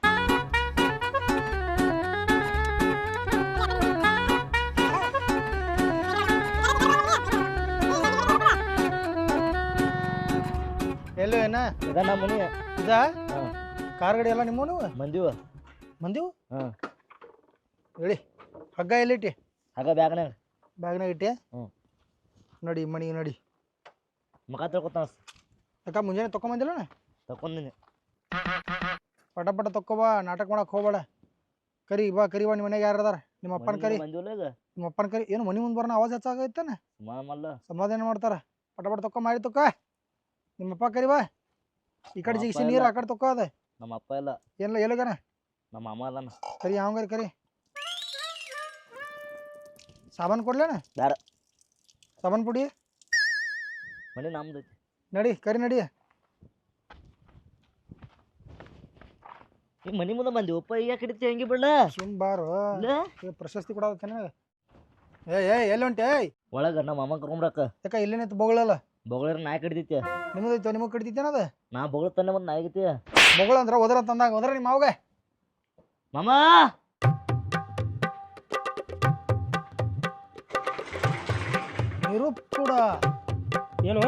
ಎಲ್ಲೋ ಏನ? ಇದ ನಮ್ಮ ಮನೆ. ಇದ. ಕಾರ್ ಗಾಡಿ ಎಲ್ಲ ನಿಮ್ಮ ಮಂದಿವ. ಮಂದಿವು? ಹಾಂ. ಹೇಳಿ ಹಗ್ಗ ಎಲ್ಲಿಟ್ಟಿ? ಹಗ್ಗ ಬ್ಯಾಗ್ನಾಗ. ಬ್ಯಾಗ್ನಾಗ ಇಟ್ಟಿ? ಹ್ಞೂ. ನಡಿ ನೋಡಿ ನಡಿ. ಮುಖ ತಿಳ್ಕೊತಾನ ಅಕ್ಕ ಮುಂಜಾನೆ ತಕೊಂಬಂದಿಲ್ಲ ತಕೊಂದಿನಿ. ಪಟ ಪಟ ತಕ್ಕೋಬಾ ನಾಟಕ ಮಾಡಕ್ ಹೋಗ್ಬೇಡ. ಕರಿ ಬಾ ಕರಿ ಬಾ ನಿಮ್ಮ ಮನೆಗೆ ಯಾರು ಅದಾರ ನಿಮ್ಮ ಅಪ್ಪನ ಕರಿ. ನಿಮ್ಮ ಅಪ್ಪನ ಕರಿ. ಏನು ಮನೆ ಮುಂದೆ ಬರೋಣ ಆವಾಜ್ ಹೆಚ್ಚಾಗೈತಾನೆ ಸಮಾಧಾನ ಮಾಡ್ತಾರ. ಪಟ ಪಟ ತಕ್ಕೋ ಮಾಡಿ ತಕ್ಕ. ನಿಮ್ಮ ಅಪ್ಪ ಕರಿ ಬಾ. ಈ ಕಡೆ ಜಿಗಿಸಿ ನೀರು. ಆ ಕಡೆ ತಕ್ಕೋ ಅದ ನಮ್ಮ ಅಪ್ಪ ಇಲ್ಲ. ಏನಿಲ್ಲ ಎಲ್ಲಗನ ನಮ್ಮ ಅಮ್ಮ ಅದಾನ ಕರಿ ಯಾವಂಗಾರ ಕರಿ? ಸಾಬಾನ್ ಕೊಡ್ಲೇನ? ಬ್ಯಾಡ. ಸಾಬಾನ್ ಪುಡಿ? ಮನೆ ನಮ್ದು ನಡಿ ಕರಿ ನಡಿ. ಈ ಮನೆ ಮುಂದೆ ಬಂದಿವಪ್ಪ ಈಗ ಕಡಿತಿ ಹೆಂಗೆ ಬಿಡ್ಲ? ಸುಮ್ ಬಾರು. ಏ, ಪ್ರಶಸ್ತಿ ಕೊಡೋದಕ್ಕೆ ನನಗೆ. ಏ ಏ ಎಲ್ಲಿ ಹೊಂಟೆ? ಒಳಗ ನಮ್ಮ ಅಮ್ಮ ಕರ್ಕೊಂಬ್ರಕ್ಕ ಯಾಕ ಇಲ್ಲೇನಿತ್ತು ಬೊಗಳಲ್ಲ? ಬೊಗಳರ ನಾಯಿ ಕಡಿದೈತಿ ನಿಮ್ಮದೈತೆ ನಿಮಗೆ ಅದ? ನಾ ಬೊಗಳತನೆ ಮತ್ತೆ ನಾಯಿಗತಿ ಬೊಗಳ ಅಂದ್ರ ಒದರ ತಂದಾಗ ಒದರ ನಿಮ್ಮ ಅವಗೆ ಮಾಮ! ಕೂಡ. ಏನು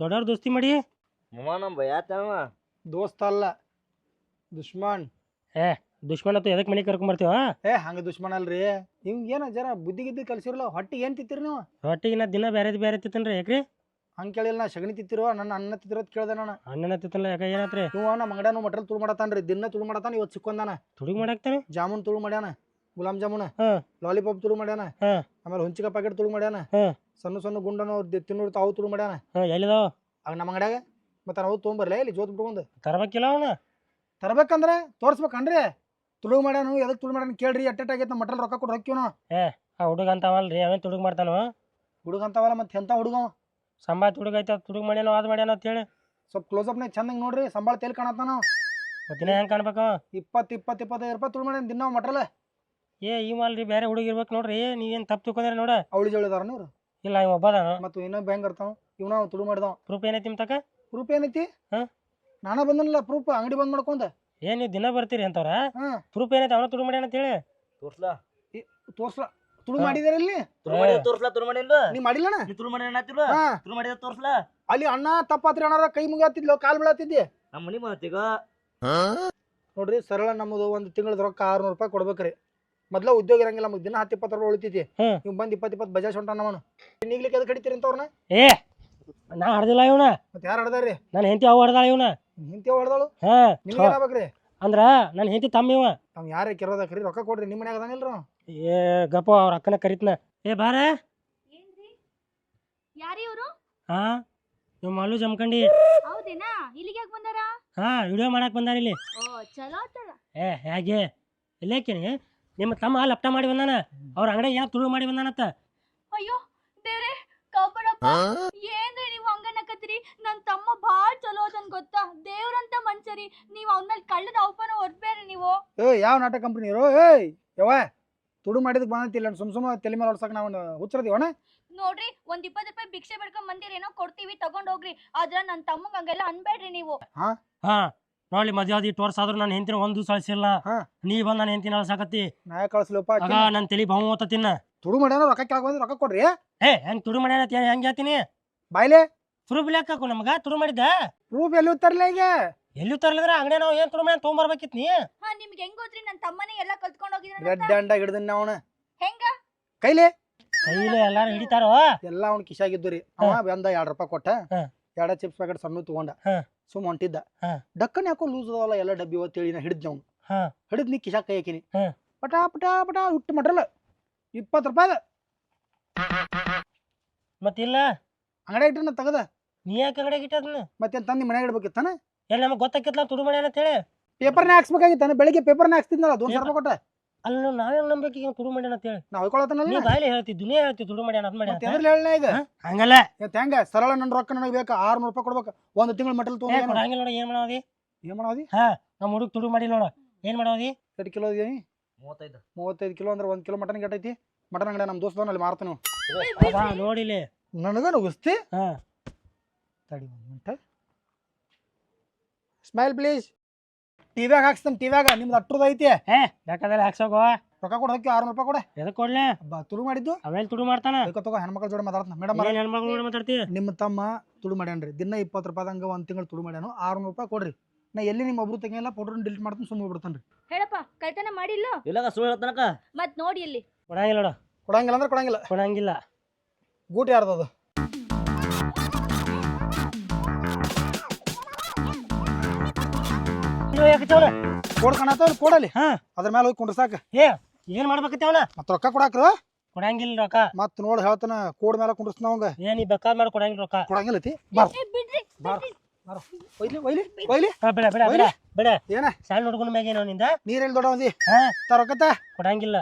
ದೊಡ್ಡವ್ರ ದೋಸ್ತಿ ಮಾಡಿ? ಮಮ್ಮ ನಮ್ಮ ಭಯಾತವ ದೋಸ್ತ ಅಲ್ಲ ದುಶ್ಮನ್. ದುಶ್ಮನ್ ಅಥವಾ ಎದಕ್ ಮನೆಗೆ ಕರ್ಕೊಂಡ್ ಬರ್ತೀವ ಏ ಹಂಗ ದುಶ್ಮನ್ ಅಲ್ರಿ. ನಿಮ್ಗೆ ಏನ ಜರ ಬುದ್ಧಿಗಿದ್ದು ಗಿದ್ದಿ ಕಲ್ಸಿರಲ್ಲ ಹೊಟ್ಟಿಗೆ ಏನ್ ತಿತ್ತೀರಿ ನೀವು? ಹೊಟ್ಟಿಗೆ ದಿನ ಬೇರೆ ಬೇರೆ ತಿತ್ತನ್ರಿ ಯಾಕ್ರಿ? ಹಂಗೆ ಕೇಳಿಲ್ಲ ನಾ ಸಗಣಿ ತಿತ್ತಿರೋ ನನ್ನ ಅನ್ನ ತಿತ್ತಿರೋದ್ ಕೇಳ್ದೆ ನಾನು. ಅಣ್ಣನ ತಿತ್ತಲ್ಲ ಯಾಕ ಏನಾತ್ರಿ? ಇವ ನಮ್ಮ ಅಂಗಡ್ಯಾನು ಮಟಲ್ ತುಳು ಮಾಡತಾನ್ರಿ ದಿನ ತುಳು ಮಾಡತಾನ ಇವತ್ತು ಸಿಕ್ಕೊಂದಾನ. ತುಡುಗ್ ಮಾಡಾಕ್ತಾನೆ? ಜಾಮೂನ್ ತುಳು ಮಾಡ್ಯಾನ ಗುಲಾಬ್ ಜಾಮೂನ್ ಹಾ. ಲಾಲಿಪಾಪ್ ತುಳು ಮಾಡ್ಯಾನ ಹಾ. ಆಮೇಲೆ ಹುಂಚಿಕ ಪ್ಯಾಕೆಟ್ ತುಳು ಮಾಡ್ಯಾನ ಹಾ. ಸಣ್ಣ ಸಣ್ಣ ಗುಂಡನು ತಿನ್ನೂರು ತಾವು ತುಳು ಮಾಡ್ಯಾನ. ಹಾ ಎಲ್ಲಿದಾವ? ಆಗ ನಮ್ಮ ಅಂಗಡ್ಯಾಗ ಮತ್ತೆ ನಾವು ತೊಗೊಂಬರ್ಲೇ ಇಲ್ಲಿ ಜೋತ್ ಬಿಟ್ಕೊಂಡು. ತರಬೇಕಿಲ್ಲ ಅವನ? ತರ್ಬೇಕಂದ್ರೆ ತೋರ್ಸ್ಬೇಕನ್ರಿ. ತುಳು ಮಾಡ್ಯಾನು ಎದಕ್ ತುಳು ಮಾಡ್ಯಾನ ಕೇಳ್ರಿ ಎಟ್ಟೆಟ್ ಆಗೈತೆ ನಮ್ಮ ಮಟಲ್ ರೊಕ್ಕ ಕೊಟ್ಟು ಹೊಕ್ಕಿವ್ ನಾವು ಆ ಹುಡುಗ ಅಂತಾವಲ್ರಿ ಅವನ್ ತುಡುಗ್ ಮಾಡ್ತಾನೋ ಹುಡುಗ ಅಂತಾವಲ್ಲ ಮತ್ತೆ ಎಂತ ಹುಡುಗ ಅವ? ಸಂಬಾ ತುಡುಗ್ ತುಡುಗ ತುಡುಗ್ ಮಾಡ್ಯಾನ ಅದು ಮಾಡ್ಯಾನ ಅಂತ ಹೇಳಿ. ಸ್ವಲ್ಪ ಕ್ಲೋಸ್ ಅಪ್ನಾಗ ಚಂದಂಗ್ ನೋಡ್ರಿ ಸಂಬಳ ತೇಲ್ ಕಾಣತ್ತಾನ? ದಿನ ಹೆಂಗ್ ಕಾಣ್ಬೇಕ? ಇಪ್ಪತ್ತು ಇಪ್ಪತ್ತು ಇಪ್ಪತ್ತೈದು ರೂಪಾಯಿ ತುಳು ಮಾಡ್ಯಾನ ದಿನ ಮಟ್ರಲ್ಲ. ಏ ಈ ಮಾಲ್ರಿ ಬೇರೆ ಹುಡುಗಿ ಇರ್ಬೇಕು ನೋಡ್ರಿ ನೀವೇನ್ ತಪ್ಪು ತಿಳ್ಕೊಂಡ್ರಿ ನೋಡ. ಅವಳಿ ಜೋಳಿದಾರ ನೀವ್ರು? ಇಲ್ಲ ಇವ ಒಬ್ಬದಾನ ಮತ್ತು ಇನ್ನೊಬ್ಬ ಬ್ಯಾಂಕ್ ಇರ್ತಾವ ಇವನ ತುಳು ಮಾಡಿದವ. ಪ್ರೂಫ್ ಏನೈತಿ ನಿಮ್ ತಕ ಪ್ರೂಫ್ ಏನೈತಿ? ಹಾ? ನಾನ ಬಂದನಲ್ಲ ಪ್ರೂಫ್ ಅಂಗಡಿ ಬಂದ್ ಮಾಡ್ಕೊಂಡ. ಏನ್ ನೀವು ದಿನ ಬರ್ತೀರಿ ಅಂತವ್ರ? ಹಾಂ. ಪ್ರೂಫ್ ಏನೈತಿ ಅವನ ತುಡು ಮಾಡ್ಯಾನ ಅಂತ ಹೇಳಿ. ತೋರ್ಸ್ಲಾ? ತೋರ್ಸ್ಲ. ತುಳು ಮಾಡಿದಾರೆ ಇಲ್ಲಿ ತುಳು ಮಾಡಿದ ತೋರ್ಸ್ಲಾ ತುಳು ಮಾಡಿಲ್ಲ ನೀ ತುಳು ಮಾಡಿ ಹಾ. ತುಳು ಮಾಡಿದ ತೋರ್ಸ್ಲಾ? ಅಲ್ಲಿ ಅಣ್ಣ ತಪ್ಪಾತ್ರಿ ಅಣ್ಣಾರ ಕೈ ಮುಗಿಯತ್ತಿದ್ಲು ಕಾಲ್ ಬೀಳತ್ತಿದ್ದೆ ನಮ್ಮ ಮನಿ ನೋಡ್ರಿ ಸರಳ ನಮ್ಮದು ಒಂದು ತಿಂಗಳದ ರೊಕ್ಕ ಆರ್ನೂರು ರೂಪಾಯಿ ಕೊಡ್ಬೇಕ್ರಿ. ಮೊದ್ಲ ಉದ್ಯೋಗ ಇರಂಗಿಲ್ಲ ನಮಗೆ ದಿನ ಹತ್ತು ಇಪ್ಪತ್ತು ರೂಪಾಯಿ ಉಳಿತೈತಿ. ಹ್ಮ್. ನೀವು ಬಂದ್ ಇಪ್ಪತ್ ಇಪ್ಪತ್ತು ಬಜಾಜ್ ಹೊಂಟ ನಮ್ಮನು ನೀಗ್ಲಿಕ್ಕೆ ಎದಕ್ಕೆ ಕಡಿತೀರಿ ಅಂತವ್ರನ್ನ ಏ ನಾ ಹಡ್ದಿಲ್ಲ ಇವನ. ಮತ್ತೆ ಯಾರು ಹಡ್ದಾರಿ ನಾನು ಹೆಂಡತಿ ಅವ್ ಹಡ್ದಾಳ ಇವನ. ಹಿಂತಿ ಹೊಡೆದಳು? ಹಾ ನಿಮ್ಗೆ ಏನಾಗ್ಬೇಕ್ರಿ ಅಂದ್ರ ನನ್ನ ಹೆಂಡತಿ ತಮ್ಮ ಇವ. ನಾವ್ ಯಾರೇ ಕರಿ ರೊಕ್ಕ ಕೊಡ್ರಿ ನಿಮ್ಮ ಮನ್ಯಾಗ ಅದಾನಿಲ್ರ? ಏ ಗಪ್ಪ ಅವ್ರ ಅಕ್ಕನ ಕರಿತ್ನ. ಏ ಬಾರ. ಏನ್ರಿ? ಯಾರಿ ಇವರು? ಹಾ? ಇವ್ ಮಾಲು ಜಮ್ಕಂಡಿ ಹೌದೇನಾ? ಇಲ್ಲಿಗೆ ಯಾಕೆ ಬಂದಾರ? ಹಾ ವಿಡಿಯೋ ಮಾಡಕ್ ಬಂದಾರ ಇಲ್ಲಿ. ಓ ಚಲೋ ಆತಲ್ಲ ಏ ಹೇಗೆ? ಇಲ್ಲೇಕೇನಿ ನಿಮ್ಮ ತಮ್ಮ ಲಪ್ಟ ಮಾಡಿ ಬಂದಾನ. ಅವ್ರ ಅಂಗಡಿ ಏನೋ ತುಳು ಮಾಡಿ ಬಂದಾನತ್ತ ಅಯ್ಯೋ ದೇವ್ರೆ ಕಾಪಾಡಪ್ಪ. ಏನ್ರಿ ನೀವು ಹಂಗನ್ನಕತ್ತೀರಿ ನನ್ ತಮ್ಮ ಬಾಳ್ ಚಲೋ ಅದನ್ ಗೊತ್ತಾ? ದೇವ್ರಂತ ಮನ್ಸರಿ. ನೀವ್ ಅವನಲ್ಲಿ ಕಳ್ಳದ ಅವಪಾನ ಹೊರಬೇರಿ ನೀವು. ಏ ಯಾವ ನಾಟಕ ಕಂಪನಿ ಇರೋ ಏಯ್ ಯವ್ವ ತುಡು ಮಾಡಿದ್ ಬಂದಿಲ್ಲ ಸುಮ್ ಸುಮ್ಮ ತಲೆ ಮೇಲೆ ಹೊಡ್ಸಕ್ ನಾವು ಹುಚ್ಚರದಿವಣ ನೋಡ್ರಿ ಒಂದ್ ಇಪ್ಪತ್ ರೂಪಾಯಿ ಭಿಕ್ಷೆ ಬೇಡ್ಕೊಂಡ್ ಬಂದಿರೇನೋ ಕೊಡ್ತೀವಿ ತಗೊಂಡ್ ಹೋಗ್ರಿ. ಆದ್ರ ನನ್ ತಮ್ಮಗ್ ಹಂಗೆಲ್ಲ ಅನ್ಬೇಡ್ರಿ ನೀವು. ಹಾ? ನೋಡ್ಲಿ ಮದ್ವೆ ಆದಿ ಇಟ್ಟು ವರ್ಷ ಆದ್ರೂ ನನ್ನ ಹೆಂಡತಿನ ಒಂದು ಸಲಸಿಲ್ಲ ಅಳಿಸಿಲ್ಲ ಹಾ. ನೀ ಬಂದ್ ನನ್ನ ಹೆಂಡತಿನ ಸಾಕತ್ತಿ ನಾಯ ಕಳ್ಸ್ಲಪ್ಪ ಆಗ ನನ್ನ ತಲಿ ಬಹು ಓತ ತಿನ್ನ ತುಡು ಮಾಡ್ಯಾನ ರೊಕ್ಕ ಕೆಳಗೆ ಬಂದ್ರೆ ರೊಕ್ಕ ಕೊಡ್ರಿ ಏ? ಹೆಂಗ್ ತುಡು ಮಾಡ್ಯಾನ ಅಂತ ಹೆಂಗ್ ಹೇಳ್ತೀನಿ? ಬಾಯ್ಲೆ? ಪ್ರೂಫ್ ಹಾಕು ನಮಗ? ತುರು ಮಾಡಿದ್ದ? ಪ್ರೂಫ್ ಎಲ್ಲೂ ತರ್ಲ ಈಗ? ಎಲ್ಲೂ ತರ್ಲಿದ್ರ ಅಂಗಡಿ ನಾವು ಏನ್ ತುಡು ಮಾಡಿ ತಗೊಂಬರ್ಬೇಕಿತ್ ನೀ? ಹಾ ನಿಮ್ಗೆ ಹೆಂಗ್ ಗೊತ್ತ್ರಿ? ನನ್ ತಮ್ಮನೇ ಎಲ್ಲ ಕಲ್ತ್ಕೊಂಡ್ ರೆಡ್ ಅಂಡ ಹಿಡ್ದನ್ ಅವನ. ಹೆಂಗ? ಕೈಲಿ? ಕೈಲಿ ಎಲ್ಲಾರು ಹಿಡಿತಾರೋ? ಎಲ್ಲ ಅವ್ನ ಕಿಶಾಗಿದ್ದು ರೀ. ಅವ ಬಂದ ಎರಡ್ ರೂಪಾಯಿ ಕೊಟ್ಟ. ಹಾ. ಎರಡ ಚಿಪ್ಸ್ ಪ್ಯಾಕೆಟ್ ಸಣ್ಣ ತಗೊಂಡ. ಹಾ. ಸುಮ್ ಹೊಂಟಿದ್ದ. ಹಾ. ಡಕ್ಕನ್ ಯಾಕೋ ಲೂಸ್ ಅದಾವಲ್ಲ ಎಲ್ಲ ಡಬ್ಬಿ ಇವತ್ತೇಳಿ ನಾ ಹಿಡಿದ್ ಅವ್ನು. ಹಾ. ಹಿಡಿದ್ ನೀ ಕಿಶಾಕ್ ಕೈ ಹಾಕಿನಿ. ಹಾ. ಪಟಾ ಪಟಾ ಪಟಾ ಉಟ್ಟು ಮಾಡ್ರಲ್ಲ ಇಪ್ಪತ್ತು ರೂಪಾಯಿ ಮತ್ತಿಲ್ಲ? ಅಂಗಡಿ ನಾ ತಗದ. ನೀ ಯಾಕೆ ಅಂಗಡಿ ಇಟ್ಟದನ್ನ ಮತ್ತೇನ್ ತಂದು ಮನ್ಯಾಗ ಇಡ್ಬೇಕಿತ್ತಾನ? ಎಲ್ಲಿ ನಮಗ್ ಗೊತ್ತಾಕಿತ್ಲ ತುಡು ಮನೆ ಅಂತ ಹೇಳಿ ಪೇಪರ್ನ ಹಾಕ್ಸ್ಬೇಕಾಗಿತ್ತಾನ? ಬೆಳಿಗ್ಗೆ ಪೇಪರ್ನ ಹಾಕ್ಸ್ತಿದ್ನಲ್ಲ ಅದೊಂದು ರೂಪಾಯಿ ಕೊಟ್ಟ. ಅಲ್ಲಿ ನಾವೇನು ನಂಬೇಕು ಈಗ ತುಡು ಮಾಡ್ಯಾನ ಅಂತ ಹೇಳಿ ನಾ ನೀ ಹೊಯ್ಕೊಳತನಲ್ಲ ಬಾಯಲ್ಲಿ ಹೇಳ್ತಿ ದುನಿಯಾ ಹೇಳ್ತಿ ತುಡು ಮಾಡ್ಯಾನ ಅದ್ ಮಾಡ್ಯಾನ ಮತ್ತೆ ಅಂತ. ಎದ್ರಲ್ಲಿ ಹೇಳನ ಈಗ? ಹಂಗಲ್ಲ. ಇವತ್ತು ಹೆಂಗ ಸರಳ ನನ್ನ ರೊಕ್ಕ ನನಗೆ ಬೇಕು? ಆರ್ನೂರು ರೂಪಾಯಿ ಕೊಡ್ಬೇಕು. ಒಂದು ತಿಂಗಳ ಮಟಲ್ ಏ ತೊಗೊಂಡು ಕೊಡಂಗಿಲ್ಲ ನೋಡ ಏನ್ ಮಾಡೋದಿ ಏನ್ ಮಾಡೋದಿ ನಮ್ಮ ಹುಡುಗ ತುಡು ಮಾಡಿ ನೋಡ. ಏನ್ ಮಾಡೋದಿ ಎರಡು ಕಿಲೋ ಇದೀನಿ ಮೂವತ್ತೈದು. ಮೂವತ್ತೈದು ಕಿಲೋ ಅಂದ್ರೆ ಒಂದು ಕಿಲೋ ಮಟನ್ ಗಟ್ಟೈತಿ ಮಟನ್ ಅಂಗಡಿ ನಮ್ಮ ದೋಸ್ತವನ್ನ ಅಲ್ಲಿ ಮಾರ್ತಾನೆ ಅದ ನೋಡಿಲಿ ನನಗ ನುಗ್ಗಿಸ್ತಿ ಹಾ. ತಡಿ ಒಂದು ಮಿನಿಟ್ ಸ್ಮೈಲ್ ಪ್ಲೀಸ್ ಟಿವ್ಯಾಗ ಹಾಕ್ಸ್ತಾನೆ ಟಿವ್ಯಾಗ ನಿಮ್ದು ಅಟ್ರದ್ದು ಐತಿ. ಏ ಬೇಕಾದ್ರೆ ಹಾಕ್ಸೋಗೋ ರೊಕ್ಕ ಕೊಡ ಹೋಗಿ ಆರ್ನೂರು ರೂಪಾಯಿ ಕೊಡೆ. ಎದಕ್ಕೆ ಕೊಡ್ಲೆ? ಬಾ ತುಳು ಮಾಡಿದ್ದು? ಅವೇಲ್ ತುಳು ಮಾಡ್ತಾನ? ಅದಕ್ಕೆ ತಗೋ ಹೆಣ್ಮಕ್ಳ ಜೋಡಿ ಮಾತಾಡ್ತಾನೆ. ಮೇಡಮ್ ಏನ್ ಹೆಣ್ಮಕ್ಳು ನೋಡಿ ಮಾತಾಡ್ತಿ? ನಿಮ್ಮ ತಮ್ಮ ತುಳು ಮಾಡ್ಯಾನ್ರಿ. ದಿನ ಇಪ್ಪತ್ತು ರೂಪಾಯಿದಂಗ ಒಂದು ತಿಂಗಳು ತುಳು ಮಾಡ್ಯಾನು. ಆರ್ನೂರು ರೂಪಾಯಿ ಕೊಡ್ರಿ. ನಾ ಎಲ್ಲಿ ನಿಮ್ಮ ಒಬ್ರು ತೆಗಿಯಲ್ಲ ಫೋಟೋನ ಡಿಲೀಟ್ ಮಾಡ್ತಾನೆ ಸುಮ್ಮನೆ ಬಿಡ್ತಾನೆ ರೀ ಹೇಳಪ್ಪ ಕಳ್ತನ ಮಾಡಿಲ್ಲ? ಇಲ್ಲಕ ಸುಳ್ಳು ಹೇಳ್ತಾನಕ? ಮತ್ತೆ ನೋಡಿ ಇಲ್ಲಿ. ಕೊಡಂಗಿಲ್ಲ ನೋಡ. ಕೊಡಂಗಿಲ್ಲ ಅಂದ್ರೆ ಕೊಡಂಗಿಲ್ಲ. ಕೊಡಂಗಿಲ್ಲ. ಗೂಟ ಯಾರ್ದದು? ಇದು ಚೌಲ? ಕೋಡ್ ಕಾಣತ್ತವ್ರಿ ಕೊಡಲಿ. ಹಾ. ಅದ್ರ ಮೇಲೆ ಹೋಗಿ ಕುಂಡ್ರಸಾಕ ಏ ಏನ್ ಮಾಡ್ಬೇಕತ್ತೆ ಅವನ ಮತ್ತೆ ರೊಕ್ಕ ಕೊಡಾಕ್ರ? ಕೊಡಂಗಿಲ್ಲ ರೊಕ್ಕ. ಮತ್ ನೋಡಿ ಹೇಳ್ತಾನ ಕೋಡ್ ಮೇಲೆ ಕುಂಡ್ರಸ್ನ ಅವಂಗ. ಏನ್ ಈ ಬೇಕಾದ್ ಮಾಡಿ ಕೊಡಂಗಿಲ್ಲ ರೊಕ್ಕ. ಕೊಡಂಗಿಲ್ಲ ಐತಿ ಬಾರ್. ಬಾರ್. ಬಾರ. ಒಯ್ಲಿ ಒಯ್ಲಿ ಒಯ್ಲಿ. ಹಾ, ಬೇಡ ಬೇಡ ಬೇಡ ಬೇಡ. ಏನ? ಸಣ್ಣ ಹುಡುಗನ ಮ್ಯಾಗ ನಿಂದ? ನೀರೆಲ್ಲಿ ದೊಡ್ಡ ಒಂದಿ ಹಾ. ತ ರೊಕ್ಕತ್ತ ಕೊಡಂಗಿಲ್ಲ.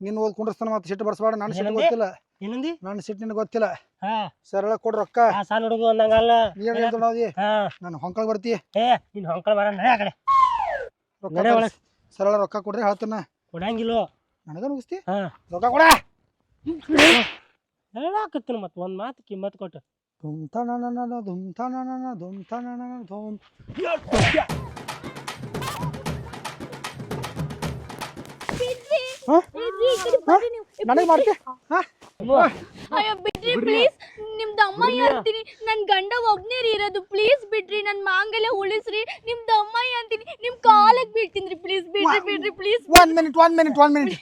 ನಿನ್ನ ಓದ್ ಕುಂಡ್ರಸ್ತಾನ ಮತ್ತೆ ಸಿಟ್ಟು ಬರ್ಸ್ಬೇಡ ನನ್ನ ಸಿಟ್ಟು ಏನಂದಿ? ಗೊತ್ತಿಲ್ಲ. ಏನಂದಿ? ನನ್ನ ಸಿಟ್ಟು ನಿನಗೆ ಗೊತ್ತಿಲ್ಲ. ಹಾ. ಸರಳ ಕೊಡ್ ರೊಕ್ಕ. ಆ ಸಣ್ಣ ಹುಡುಗ ಅಂದಂಗಲ್ಲ ನೀರ್ ದೊಡ್ಡ ಒಂದಿ ಹಾ. ನಾನು ಹೊಂಕಳ್ ಬರ್ತಿ. ಏ ನಿನ್ ಹೊಂಕಳ ಬರ ನಡೆ ಆ ಕಡೆ. ರೊಕ್ಕ ನಡೆ ಕೊಡ್ಸ್. ಸರಳ ರೊಕ್ಕ ಕೊಡ್ರಿ ಹೇಳ್ತಾನ ಕೊಡಂಗಿಲ್ಲ. ನನಗ ಮುಗಿಸ್ತಿ? ಹಾ. ರೊಕ್ಕ ಕೊಡ. ಹೇಳಾಕತ್ತೀನಿ ಮತ್ತೆ ಒಂದ್ ಮಾತು ಕಿಮ್ಮತ್ ಕೊಟ್ಟು. ಧುಮ್ ತನನನ ಧುಮ್ ತನನನ ಧುಮ್ ತನನನ ಧುಮ್ ನನಗೆ ಮಾಡ್ತೀಯ ಮಾಡ್ತಿ? ಹಾ? ಅಯ್ಯೋ ಬಿಡ್ರಿ ಪ್ಲೀಸ್ ನಿಮ್ದು ಅಮ್ಮ ಅಂತೀನಿ ನನ್ ಗಂಡ ಒಬ್ನೇ ರೀ ಇರೋದು. ಪ್ಲೀಸ್ ಬಿಡ್ರಿ ನನ್ ಮಾಂಗಲ್ಯ ಉಳಿಸ್ರಿ. ನಿಮ್ದು ಅಮ್ಮ ಅಂತೀನಿ ನಿಮ್ ಕಾಲಕ್ ಬೀಳ್ತೀನಿ ಪ್ಲೀಸ್ ಬಿಡ್ರಿ ಬಿಡ್ರಿ please one minute one minute one minute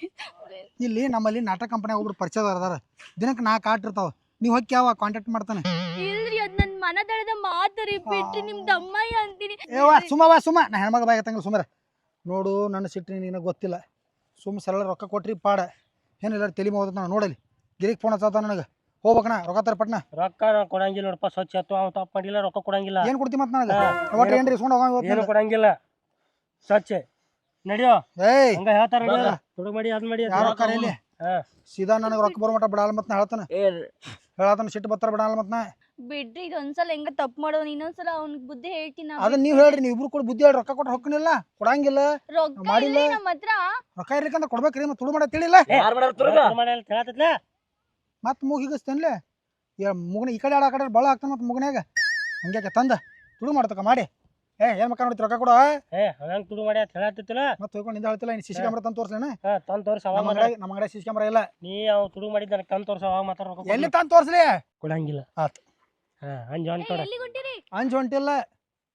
ಇಲ್ಲಿ ನಮ್ಮಲ್ಲಿ ನಾಟಕ ಕಂಪನಿ ಒಬ್ರು ಪರಿಚಯದವ್ರು ಅದಾರ. ದಿನಕ್ಕೆ ನಾಲ್ಕು ಆಟ ಇರ್ತಾವ ನೀವು ಹೋಗಿ ಯಾವ ಕಾಂಟ್ಯಾಕ್ಟ್ ಮಾಡ್ತಾನೆ? ಇಲ್ರಿ ಅದ್ ನನ್ ಮನದಳದ ಮಾತರಿ ಬಿಟ್ರಿ ನಿಮ್ದು ಅಮ್ಮಯ್ಯ ಅಂತೀನಿ ಏವ ವಾ ಸುಮ ನಾ ಹೆಣ್ಮಗ ಬಾಯ್ ತಂಗ ಸುಮ್ಮರ ನೋಡು ನನ್ನ ಸಿಟ್ಟಿನ ನಿನಗೆ ಗೊತ್ತಿಲ್ಲ. ಸುಮ್ಮ ಸರಳ ರೊಕ್ಕ ಕೊಟ್ರಿ ಪಾಡ. ಏನಿಲ್ಲ ತಲೆ ಹೋದ ನಾನು ನೋಡಲಿ. ಗಿರಿಗೆ ಫೋನ್ ಹಚ್ಚತ್ತ ನನಗೆ? ಹೋಗ್ಬೇಕಣ ರೊಕ್ಕ ತರ ಪಟ್ನ. ರೊಕ್ಕ ಕೊಡಂಗಿಲ್ಲ ನೋಡಪ್ಪ ಸ್ವಚ್ಛ ಎತ್ತು ಅವ್ನು ತಪ್ಪು ಮಾಡಿಲ್ಲ ರೊಕ್ಕ ಕೊಡಂಗಿಲ್ಲ. ಏನು ಕೊಡ್ತಿ ಮತ್ತೆ ನನಗೆ? ಒಟ್ಟು ಏನ್ರಿ ಇಸ್ಕೊಂಡು ಹೋಗ ಏನು ಇವತ್ತು ಕೊಡಂಗಿಲ್ಲ. ಸ್ವಚ್ಛ ನಡಿಯೋ. ಏಯ್! ಹಂಗ ಹೇಳ್ತಾರ. ತುಡುಗ್ ಮಾಡಿ ಅದ್ ಮಾಡಿ ಯಾರು ರೊಕ್ಕ ಇಲ್ಲಿ? ಹಾ. ಸೀದಾ ನನಗೆ ರೊಕ್ಕ ಬರೋ ಮಟ್ಟ ಬಿಡಲ್ಲ ಮತ್ತೆ ನಾ ಹೇಳತನ. ಹೇಳತ್ತಾನ ಸಿಟ್ಟು ಬತ್ತಾರ ಬಿಡಲ್ಲ ಮತ್ತೆ ನಾ. ಬಿಡ್ರಿ ಇದೊಂದ್ಸಲ ಹೆಂಗ ತಪ್ಪು ಮಾಡೋನ್ ಇನ್ನೊಂದ್ಸಲ ಅವ್ನ ಬುದ್ಧಿ ಹೇಳ್ತೀನಿ ನಾ ಅದನ್ನ ನೀವು ಹೇಳ್ರಿ ನೀವು ಇಬ್ರು ಕೂಡ ಬುದ್ಧಿ ಹೇಳಿ ರೊಕ್ಕ ಕೊಟ್ಟು ಹೊಕ್ಕನಿಲ್ಲ ಕೊಡಂಗಿಲ್ಲ. ರೊಕ್ಕ ಮಾಡಿಲ್ಲ. ನಮ್ಮ ಹತ್ರ? ರೊಕ್ಕ ಇರ್ಲಿಕ್ಕಂತ ಕೊಡ್ಬೇಕ್ರಿ ಮತ್ತೆ ತುಳು ಮಾಡ ತಿಳಿಲ್ಲ ಮತ್ತೆ ಮೂಗ್ ಹಿಗಿಸ್ತೇನ್ಲೆ ಮುಗನ ಈ ಕಡೆ ಆಡ ಆ ಕಡೆ ಭಾಳ ಆಗ್ತಾನೆ ಮತ್ತೆ ಮುಗನ್ಯಾಗ. ಹಂಗ್ಯಾಕೆ ತಂದ. ತುಡು ಮಾಡ್ತಕ್ಕ ಮಾಡಿ. ಏ ಏನ್ ಮಕ್ಕ ನೋಡಿ ರೊಕ್ಕ ಕೊಡ ಏ ತುಡು ಮಾಡಿ ಅಂತ ಹೇಳತ್ತಿಲ್ಲ ಮತ್ತೆ ಹೋಗ್ಕೊಂಡು ನಿಂದ ಹೇಳ್ತಿಲ್ಲ ಇನ್ನು ಸಿಸಿ ಕ್ಯಾಮ್ರಾ ತಂದು ತೋರ್ಸ್ಲೇನ? ಹಾ ತಂದ್ ತೋರ್ಸ ಅವಾಗ ನಮ್ಮ ಮಾತ್ರ ಅಂಗಡಿ ನಮ್ಮ ಅಂಗಡಿ ಸಿಸಿ ಕ್ಯಾಮ್ರಾ ಇಲ್ಲ. ನೀ ಅವ್ ತುಡು ಮಾಡಿದ್ ನನಗೆ ತಂದ್ ತೋರ್ಸ ಅವಾಗ ಮಾತ್ರ ರೊಕ್ಕ ಎಲ್ಲಿ. ತಂದು ತೋರ್ಸ್ಲಿ? ಕೊಡಂಗಿಲ್ಲ. ಆತ್. ಹಾ ಅಂಜ್ ಹೊಂಟಿಲ್ಲ.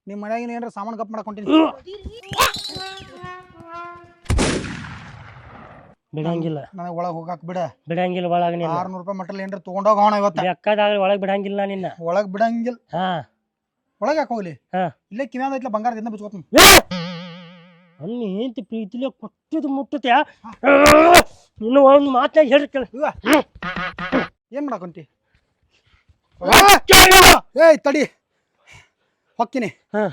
ನಿಮ್ಮ ಮನ್ಯಾಗಿನ ಏನಾರ ಸಾಮಾನು ಕಪ್ ಮಾಡಕೊಂತೀನಿ ಬಿಡಂಗಿಲ್ಲ. ನನಗೆ ಒಳಗೆ ಹೋಗಾಕ ಬಿಡ. ಬಿಡಂಗಿಲ್ಲ ಒಳಗ ನಿನ್ನ ಆರ್ನೂರು ರೂಪಾಯಿ ಮಟಲ್ ಏನ್ರ ತೊಗೊಂಡೋಗೋಣ ಇವತ್ತ. ಬೆಕ್ಕದಾಗ್ಲಿ ಒಳಗೆ ಬಿಡಂಗಿಲ್ಲ ನಿನ್ನ. ಒಳಗೆ ಬಿಡಂಗಿಲ್ಲ ಹಾ. ಒಳಗೆ ಯಾಕೆ ಹೋಗ್ಲಿ? ಹಾ. ಇಲ್ಲೇ ಕಿವ್ಯಾಂದ ಐತ್ಲ ಬಂಗಾರದಿಂದ ಬಿಚ್ಕೋತೀನಿ ಅಲ್ಲಿ ಹೆಂತಿ ಪ್ರೀತಿಲಿ ಕೊಟ್ಟಿದ್ದು ಮುಟ್ಟತ್ಯಾ? ಇನ್ನು ಒಂದು ಮಾತಾಗ ಹೇಳಿ ಕೇಳ. ಏನ್ ಮಾಡಕೊಂತಿ ಏಯ್ ತಡಿ. ಹೊಕ್ಕಿನಿ. ಹಾ.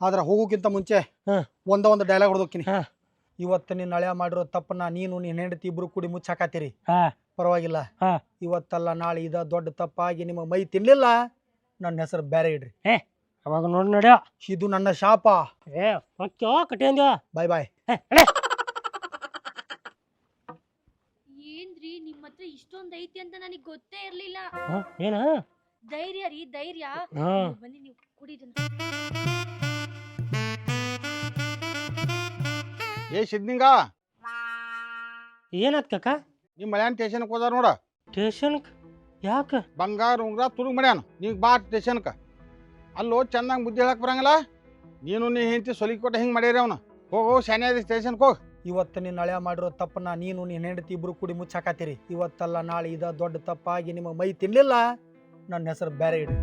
ಆದ್ರೆ ಹೋಗೋಕ್ಕಿಂತ ಮುಂಚೆ ಹಾ. ಒಂದ ಒಂದು ಡೈಲಾಗ್ ಹೊಡೆದೋಕ್ಕಿನಿ ಹಾ. ಇವತ್ತು ನಿನ್ನ ಹಳೆಯ ಮಾಡಿರೋ ತಪ್ಪನ್ನ ನೀನು ನಿನ್ನ ಹೆಂಡತಿ ಇಬ್ರು ಕೂಡಿ ಮುಚ್ಚಾಕತ್ತೀರಿ? ಹಾ. ಪರವಾಗಿಲ್ಲ. ಹಾ. ಇವತ್ತಲ್ಲ ನಾಳೆ ಇದ ದೊಡ್ಡ ತಪ್ಪಾಗಿ ನಿಮ್ಮ ಮೈ ತಿನ್ಲಿಲ್ಲ? ನನ್ನ ಹೆಸರು ಬೇರೆ ಇಡ್ರಿ. ಅವಾಗ ನೋಡಿ ನಡ್ಯೋ. ಇದು ನನ್ನ ಶಾಪ. ಏ ಹೊಕ್ಕೋ ಬಾಯ್ ಬಾಯ್ ಏನ್ರಿ ನಿಮ್ ಹತ್ರ ಇಷ್ಟೊಂದ್ ಐತಿ ಅಂತ ನನಗ್ ಗೊತ್ತೇ ಇರ್ಲಿಲ್ಲ. ಏನ? ಧೈರ್ಯ ರೀ ಧೈರ್ಯ. ಹಾ. ನೀವ್ ಬನ್ನಿ ನೀವು ಕುಡಿದಂತ ಏ ಸಿದ್ನಿಂಗ ಏನಾತ್ ಕಕ್ಕ ನಿಮ್ಮ ಮಳ್ಯಾನ ಸ್ಟೇಷನ್ ಹೋದಾರ ನೋಡ. ಸ್ಟೇಷನ್ ಯಾಕ? ಬಂಗಾರ ಉಂಗ್ರ ತುರುಗ್ ಮಾಡ್ಯಾನ. ನೀವ್ ಬಾ ಸ್ಟೇಷನ್ಕ ಅಲ್ಲೋ ಚೆನ್ನಾಗಿ ಬುದ್ಧಿ ಹೇಳಕ್ ಬರಂಗಿಲ್ಲ? ನೀನು ನೀ ಹೆಂಡತಿ ಸೊಲಿಗೆ ಕೊಟ್ಟ ಹಿಂಗೆ ಮಾಡ್ಯಾರ ಅವನು. ಹೋಗೋ ಶಾನ್ಯಾದಿ ಸ್ಟೇಷನ್ಗೆ ಹೋಗಿ. ಇವತ್ತು ನಿನ್ನ ಹಳೆಯ ಮಾಡಿರೋ ತಪ್ಪನ್ನ ನೀನು ನೀನು ಹೆಂಡತಿ ಇಬ್ರು ಕೂಡಿ ಮುಚ್ಚಾಕತ್ತೀರಿ. ಇವತ್ತಲ್ಲ ನಾಳೆ ಇದ ದೊಡ್ಡ ತಪ್ಪಾಗಿ ನಿಮ್ಮ ಮೈ ತಿನ್ಲಿಲ್ಲ. ನನ್ನ ಹೆಸರು ಬೇರೆ ಇಡ್ರಿ